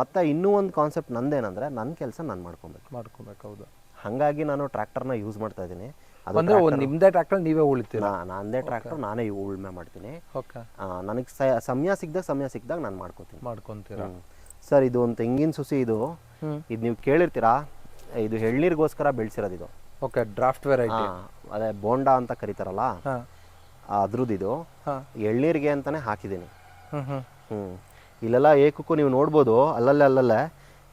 ಮತ್ತೆ ಇನ್ನೂ ಒಂದು ಕಾನ್ಸೆಪ್ಟ್ ನಂದೇನಂದ್ರೆ ನನ್ನ ಕೆಲಸ ನಾನು ಮಾಡ್ಕೊಬೇಕು. ಮಾಡ್ಕೊಬೇಕು ಹೌದು. ಹಂಗಾಗಿ ನಾನು ಟ್ರ್ಯಾಕ್ಟರ್ನ ಯೂಸ್ ಮಾಡ್ತಾ ಇದ್ದೀನಿ. ಅಂದ್ರೆ ನಿಮ್ದೇ ಟ್ರ್ಯಾಕ್ಟರ್ ನೀವೇ ಉಳಿತೀರಾ? ನಂದೇ ಟ್ರ್ಯಾಕ್ಟರ್ ನಾನೇ ಉಳ್ಮೆ ಮಾಡ್ತೀನಿ. ಓಕೆ ನನಗೆ ಸಮಯ ಸಿಕ್ದಾಗ ಸಮಯ ಸಿಕ್ಕಿದಾಗ ನಾನು ಮಾಡ್ಕೋತೀನಿ. ಮಾಡ್ಕೊಂತೀರ? ಸರ್ ಇದು ಒಂದು ತೆಂಗಿನ ಸುಸಿ ಇದು. ಇದು ನೀವು ಕೇಳಿರ್ತೀರಾ? ಇದು ಎಳ್ನೀರಿಗೋಸ್ಕರ ಬೆಳೆಸಿರೋದು ಇದು. ಓಕೆ ಡ್ರಾಫ್ಟ್ ವೆರೈಟಿ ಅದೇ ಬೋಂಡಾ ಅಂತ ಕರೀತಾರಲ್ಲ? ಅದ್ರದ್ದು ಇದು ಎಳ್ನೀರಿಗೆ ಅಂತಾನೆ ಹಾಕಿದ್ದೀನಿ. ಹ್ಞೂ ಇಲ್ಲೆಲ್ಲ ಏಕಕ್ಕೂ ನೀವು ನೋಡ್ಬೋದು ಅಲ್ಲಲ್ಲೇ ಅಲ್ಲಲ್ಲೇ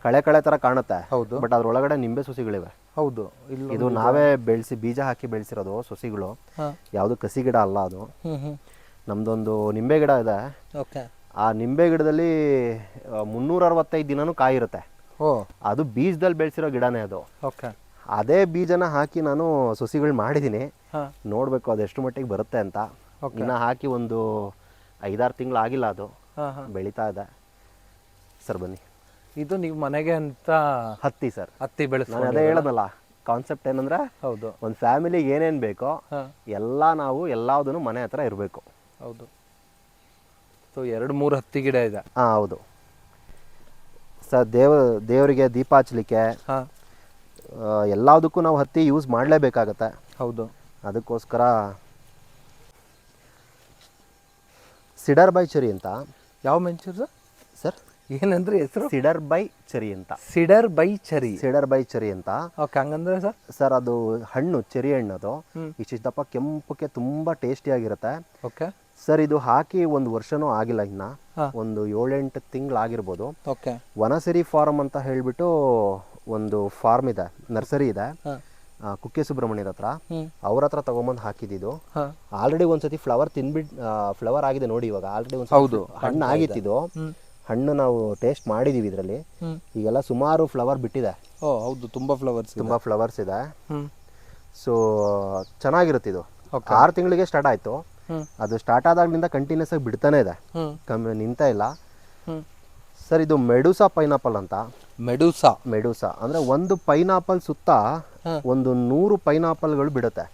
ಕಳೆ ಕಳೆ ತರ ಕಾಣುತ್ತೆ. ಹೌದು. ಬಟ್ ಅದ್ರೊಳಗಡೆ ನಿಂಬೆ ಸಸಿಗಳಿವೆ. ಹೌದು. ಇದು ನಾವೇ ಬೆಳೆಸಿ ಬೀಜ ಹಾಕಿ ಬೆಳೆಸಿರೋದು ಸಸಿಗಳು. ಯಾವುದು ಕಸಿ ಗಿಡ ಅಲ್ಲ ಅದು. ನಮ್ದೊಂದು ನಿಂಬೆ ಗಿಡ ಇದೆ. ಓಕೆ. ಆ ನಿಂಬೆ ಗಿಡದಲ್ಲಿ ಮುನ್ನೂರ ಅರವತ್ತೈದು ದಿನನೂ ಕಾಯಿರುತ್ತೆ ಓ. ಅದು ಬೀಜದಲ್ಲಿ ಬೆಳೆಸಿರೋ ಗಿಡನೇ ಅದು. ಓಕೆ. ಅದೇ ಬೀಜನ ಹಾಕಿ ನಾನು ಸಸಿಗಳು ಮಾಡಿದ್ದೀನಿ ನೋಡ್ಬೇಕು ನೋಡಬೇಕು ಅದು ಎಷ್ಟು ಮಟ್ಟಿಗೆ ಬರುತ್ತೆ ಅಂತ. ಇನ್ನ ಹಾಕಿ ಒಂದು ಐದಾರು ತಿಂಗಳು ಆಗಿಲ್ಲ ಅದು. ಬೆಳೀತಾ ಇದೆ. ಸರ್ ಬನ್ನಿ. ಇದು ನೀವು ಮನೆಗೆ ಅಂತ ಹತ್ತಿ ಸರ್. ಹತ್ತಿ ನಾನು ಬೆಳೆಸ್ಕೊಂಡು ಅದೇ ಹೇಳೋದಲ್ಲ ಕಾನ್ಸೆಪ್ಟ್ ಏನಂದ್ರೆ ಹೌದು. ಒಂದು ಫ್ಯಾಮಿಲಿಗೆ ಏನೇನು ಬೇಕೋ ಹಾಂ. ಎಲ್ಲ ನಾವು ಎಲ್ಲದನ್ನು ಮನೆ ಹತ್ರ ಇರಬೇಕು. ಹೌದು. ಸೊ ಎರಡು ಮೂರು ಹತ್ತಿ ಗಿಡ ಇದೆ. ಹಾಂ ಹೌದು. ಸರ್ ದೇವ ದೇವರಿಗೆ ದೀಪ ಹಚ್ಚಲಿಕ್ಕೆ ಹಾಂ. ಎಲ್ಲದಕ್ಕೂ ನಾವು ಹತ್ತಿ ಯೂಸ್ ಮಾಡಲೇಬೇಕಾಗತ್ತೆ. ಹೌದು. ಅದಕ್ಕೋಸ್ಕರ ಸಿಡರ್ ಬೈಚರಿ ಅಂತ. ಯಾವ ಮೆಂಚೂರು ಸರ್ ಏನಂದ್ರೆ ಹೆಸರು? ಸಿಡರ್ ಬೈ ಚರಿ ಅಂತ. ಸಿಡರ್ ಬೈ ಚರಿ. ಸಿಡರ್ ಬೈ ಚರಿ ಅಂತ. ಓಕೆ ಹಂಗಂದ್ರೆ ಸರ್? ಸರ್ ಅದು ಹಣ್ಣು ಚೆರಿ ಹಣ್ಣು ಅದು. ಹ್ಮ್. ಇಷ್ಟಿಷ್ಟಪ್ಪ ಕೆಂಪಕ್ಕೆ ತುಂಬಾ ಟೇಸ್ಟಿ ಆಗಿರುತ್ತೆ. ಓಕೆ. ಸರ್ ಇದು ಹಾಕಿ ಒಂದು ವರ್ಷನೂ ಆಗಿಲ್ಲ ಇನ್ನ. ಒಂದು ಏಳೆಂಟು ತಿಂಗಳಾಗಿರ್ಬೋದು ಓಕೆ. ವನಸರಿ ಫಾರ್ಮ್ ಅಂತ ಹೇಳ್ಬಿಟ್ಟು ಒಂದು ಫಾರ್ಮ್ ಇದೆ ನರ್ಸರಿ ಇದೆ. ಕುಕ್ಕೆ ಸುಬ್ರಹ್ಮಣ್ಯದ ಹತ್ರ. ಅವ್ರ ಹತ್ರ ತಗೊಂಬಂದು ಹಾಕಿದ್ದು ಆಲ್ರೆಡಿ ಒಂದ್ಸತಿ ಫ್ಲವರ್ ತಿನ್ಬಿಟ್ ಫ್ಲವರ್ ಆಗಿದೆ ನೋಡಿ ಇವಾಗ. ಆಲ್ರೆಡಿ ಒಂದ್ಸತಿ ಹಣ್ಣು ಆಗಿತ್ತಿದ್ದು ಹ್ಞೂ ಹಣ್ಣು ನಾವು ಟೇಸ್ಟ್ ಮಾಡಿದೀವಿ ಇದರಲ್ಲಿ. ಈಗೆಲ್ಲ ಸುಮಾರು ಫ್ಲವರ್ ಬಿಟ್ಟಿದೆ. ಓ ಹೌದು ತುಂಬಾ ಫ್ಲವರ್ಸ್ ತುಂಬಾ ಫ್ಲವರ್ಸ್ ಇದೆ. ಸೊ ಚೆನ್ನಾಗಿರುತ್ತೆ ಇದು. ಆರು ತಿಂಗಳಿಗೆ ಸ್ಟಾರ್ಟ್ ಆಯಿತು. ಅದು ಸ್ಟಾರ್ಟ್ ಆದಾಗ್ಲಿಂದ ಕಂಟಿನ್ಯೂಸ್ ಆಗಿ ಬಿಡ್ತಾನೆ ಇದೆ. ಕಮ್ಮಿ ನಿಂತ ಇಲ್ಲ. ಸರ್ ಇದು ಮೆಡುಸಾ ಪೈನಾಪಲ್ ಅಂತ. ಮೆಡುಸಾ ಮೆಡುಸಾ ಅಂದ್ರೆ ಒಂದು ಪೈನಾಪಲ್ ಸುತ್ತ ಒಂದು ನೂರು ಪೈನಾಪಲ್ಗಳು ಬಿಡುತ್ತೆ.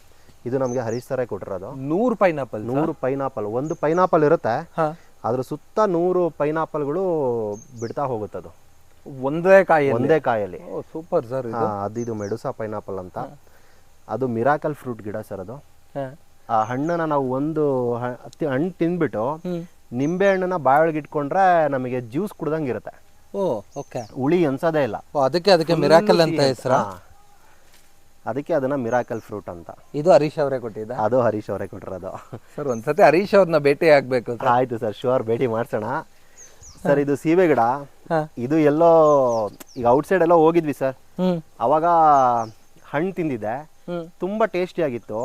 ಇದು ನಮಗೆ ಹರೀಶ್ ಸರೇ ಕೊಟ್ಟಿರೋದು. ನೂರು ಪೈನಾಪಲ್ ನೂರು ಪೈನಾಪಲ್ ಒಂದು ಪೈನಾಪಲ್ ಇರುತ್ತೆ. ಅದ್ರ ಸುತ್ತ ನೂರು ಪೈನಾಪಲ್ಗಳು ಬಿಡ್ತಾ ಹೋಗುತ್ತದು. ಒಂದೇ ಕಾಯಿ ಒಂದೇ ಕಾಯಲ್ಲಿ. ಸೂಪರ್ ಸರ್ ಅದು ಇದು ಮೆಡುಸಾ ಪೈನಾಪಲ್ ಅಂತ. ಅದು ಮಿರಾಕಲ್ ಫ್ರೂಟ್ ಗಿಡ ಸರ್ ಅದು. ಆ ಹಣ್ಣನ್ನ ನಾವು ಒಂದು ಹಣ್ಣು ತಿಂದ್ಬಿಟ್ಟು ನಿಂಬೆ ಹಣ್ಣನ್ನ ಬಾಯೊಳಗೆ ಇಟ್ಕೊಂಡ್ರೆ ನಮಗೆ ಜ್ಯೂಸ್ ಕುಡ್ದಂಗೆ ಇರುತ್ತೆ. Oh okay. ಹುಳಿ ಅನ್ಸೋದೇ ಇಲ್ಲ. ಓ ಅದಕ್ಕೆ ಅದಕ್ಕೆ ಮಿರಾಕಲ್ ಅಂತ ಹೆಸರ. ಅದಕ್ಕೆ ಅದನ್ನ ಮಿರಾಕಲ್ ಫ್ರೂಟ್ ಅಂತ. ಇದು ಹರೀಶ್ ಅವರೇ ಕೊಟ್ಟಿದ್ದ? ಅದು ಹರೀಶ್ ಅವರೇ ಕೊಟ್ಟಿರೋದು. ಸರ್ ಒಂದ್ಸತಿ ಹರೀಶ್ ಅವ್ರನ್ನ ಭೇಟಿ ಆಗ್ಬೇಕು ಆಯ್ತು ಸರ್ ಶೋರ್ ಭೇಟಿ ಮಾಡ್ಸೋಣ. ಸರ್ ಇದು ಸೀಬೆ ಗಿಡ. ಇದು ಎಲ್ಲೋ ಈಗ ಔಟ್ಸೈಡ್ ಎಲ್ಲ ಹೋಗಿದ್ವಿ ಸರ್. ಅವಾಗ ಹಣ್ಣು ತಿಂದಿದ್ದೆ. ತುಂಬಾ ಟೇಸ್ಟಿ ಆಗಿತ್ತು.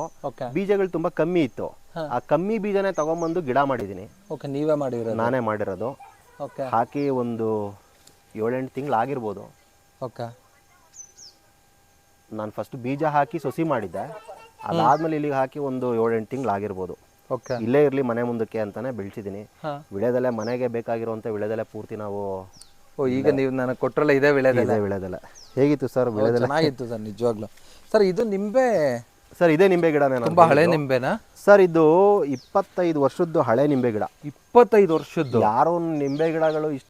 ಬೀಜಗಳು ತುಂಬಾ ಕಮ್ಮಿ ಇತ್ತು. ಆ ಕಮ್ಮಿ ಬೀಜನೇ ತಗೊಂಬಂದು ಗಿಡ ಮಾಡಿದೀನಿ ಓಕೆ ನೀವೇ ಮಾಡಿರೋದು? ನಾನೇ ಮಾಡಿರೋದು. ಓಕೆ. ಹಾಕಿ ಒಂದು ಏಳೆಂಟು ತಿಂಗಳು ಆಗಿರ್ಬೋದು. ಓಕೆ. ನಾನು ಫಸ್ಟ್ ಬೀಜ ಹಾಕಿ ಸೊಸಿ ಮಾಡಿದ್ದೆ. ಅದಾದ್ಮೇಲೆ ಇಲ್ಲಿಗೆ ಹಾಕಿ ಒಂದು ಏಳೆಂಟು ತಿಂಗಳು ಆಗಿರ್ಬೋದು ಓಕೆ ಇಲ್ಲೇ ಇರಲಿ ಮನೆ ಮುಂದಕ್ಕೆ ಅಂತಾನೆ ಬೆಳೆಸಿದ್ದೀನಿ. ವಿಳೆದೆಲೆ ಮನೆಗೆ ಬೇಕಾಗಿರುವಂಥ ವಿಳೆದೆಲೆ ಪೂರ್ತಿ ನಾವು ಓ ಈಗ ನೀವು ನನಗೆ ಕೊಟ್ರಲ್ಲ ಇದೇ ವಿಳೆದೆಲೆ? ಇದೆ ವಿಳೆದೆಲೆ. ಹೇಗಿತ್ತು ಸರ್ ವಿಳೆದೆಲೆ? ಚೆನ್ನಾಗಿತ್ತು ಸರ್ ನಿಜವಾಗ್ಲೂ. ಸರ್ ಇದು ನಿಂಬೆ ಸರ್ ಇದೇ ನಿಂಬೆ ಗಿಡನೇ ನಾನು ತುಂಬಾ ಹಳೆ ನಿಂಬೆನಾ? ಸರ್ ಇದು ಇಪ್ಪತ್ತೈದು ವರ್ಷದ್ದು ಹಳೆ ನಿಂಬೆ ಗಿಡ. ಇಪ್ಪತ್ತೈದು ವರ್ಷದ್ದು? ಯಾರು ನಿಂಬೆ ಗಿಡಗಳು ಇಷ್ಟ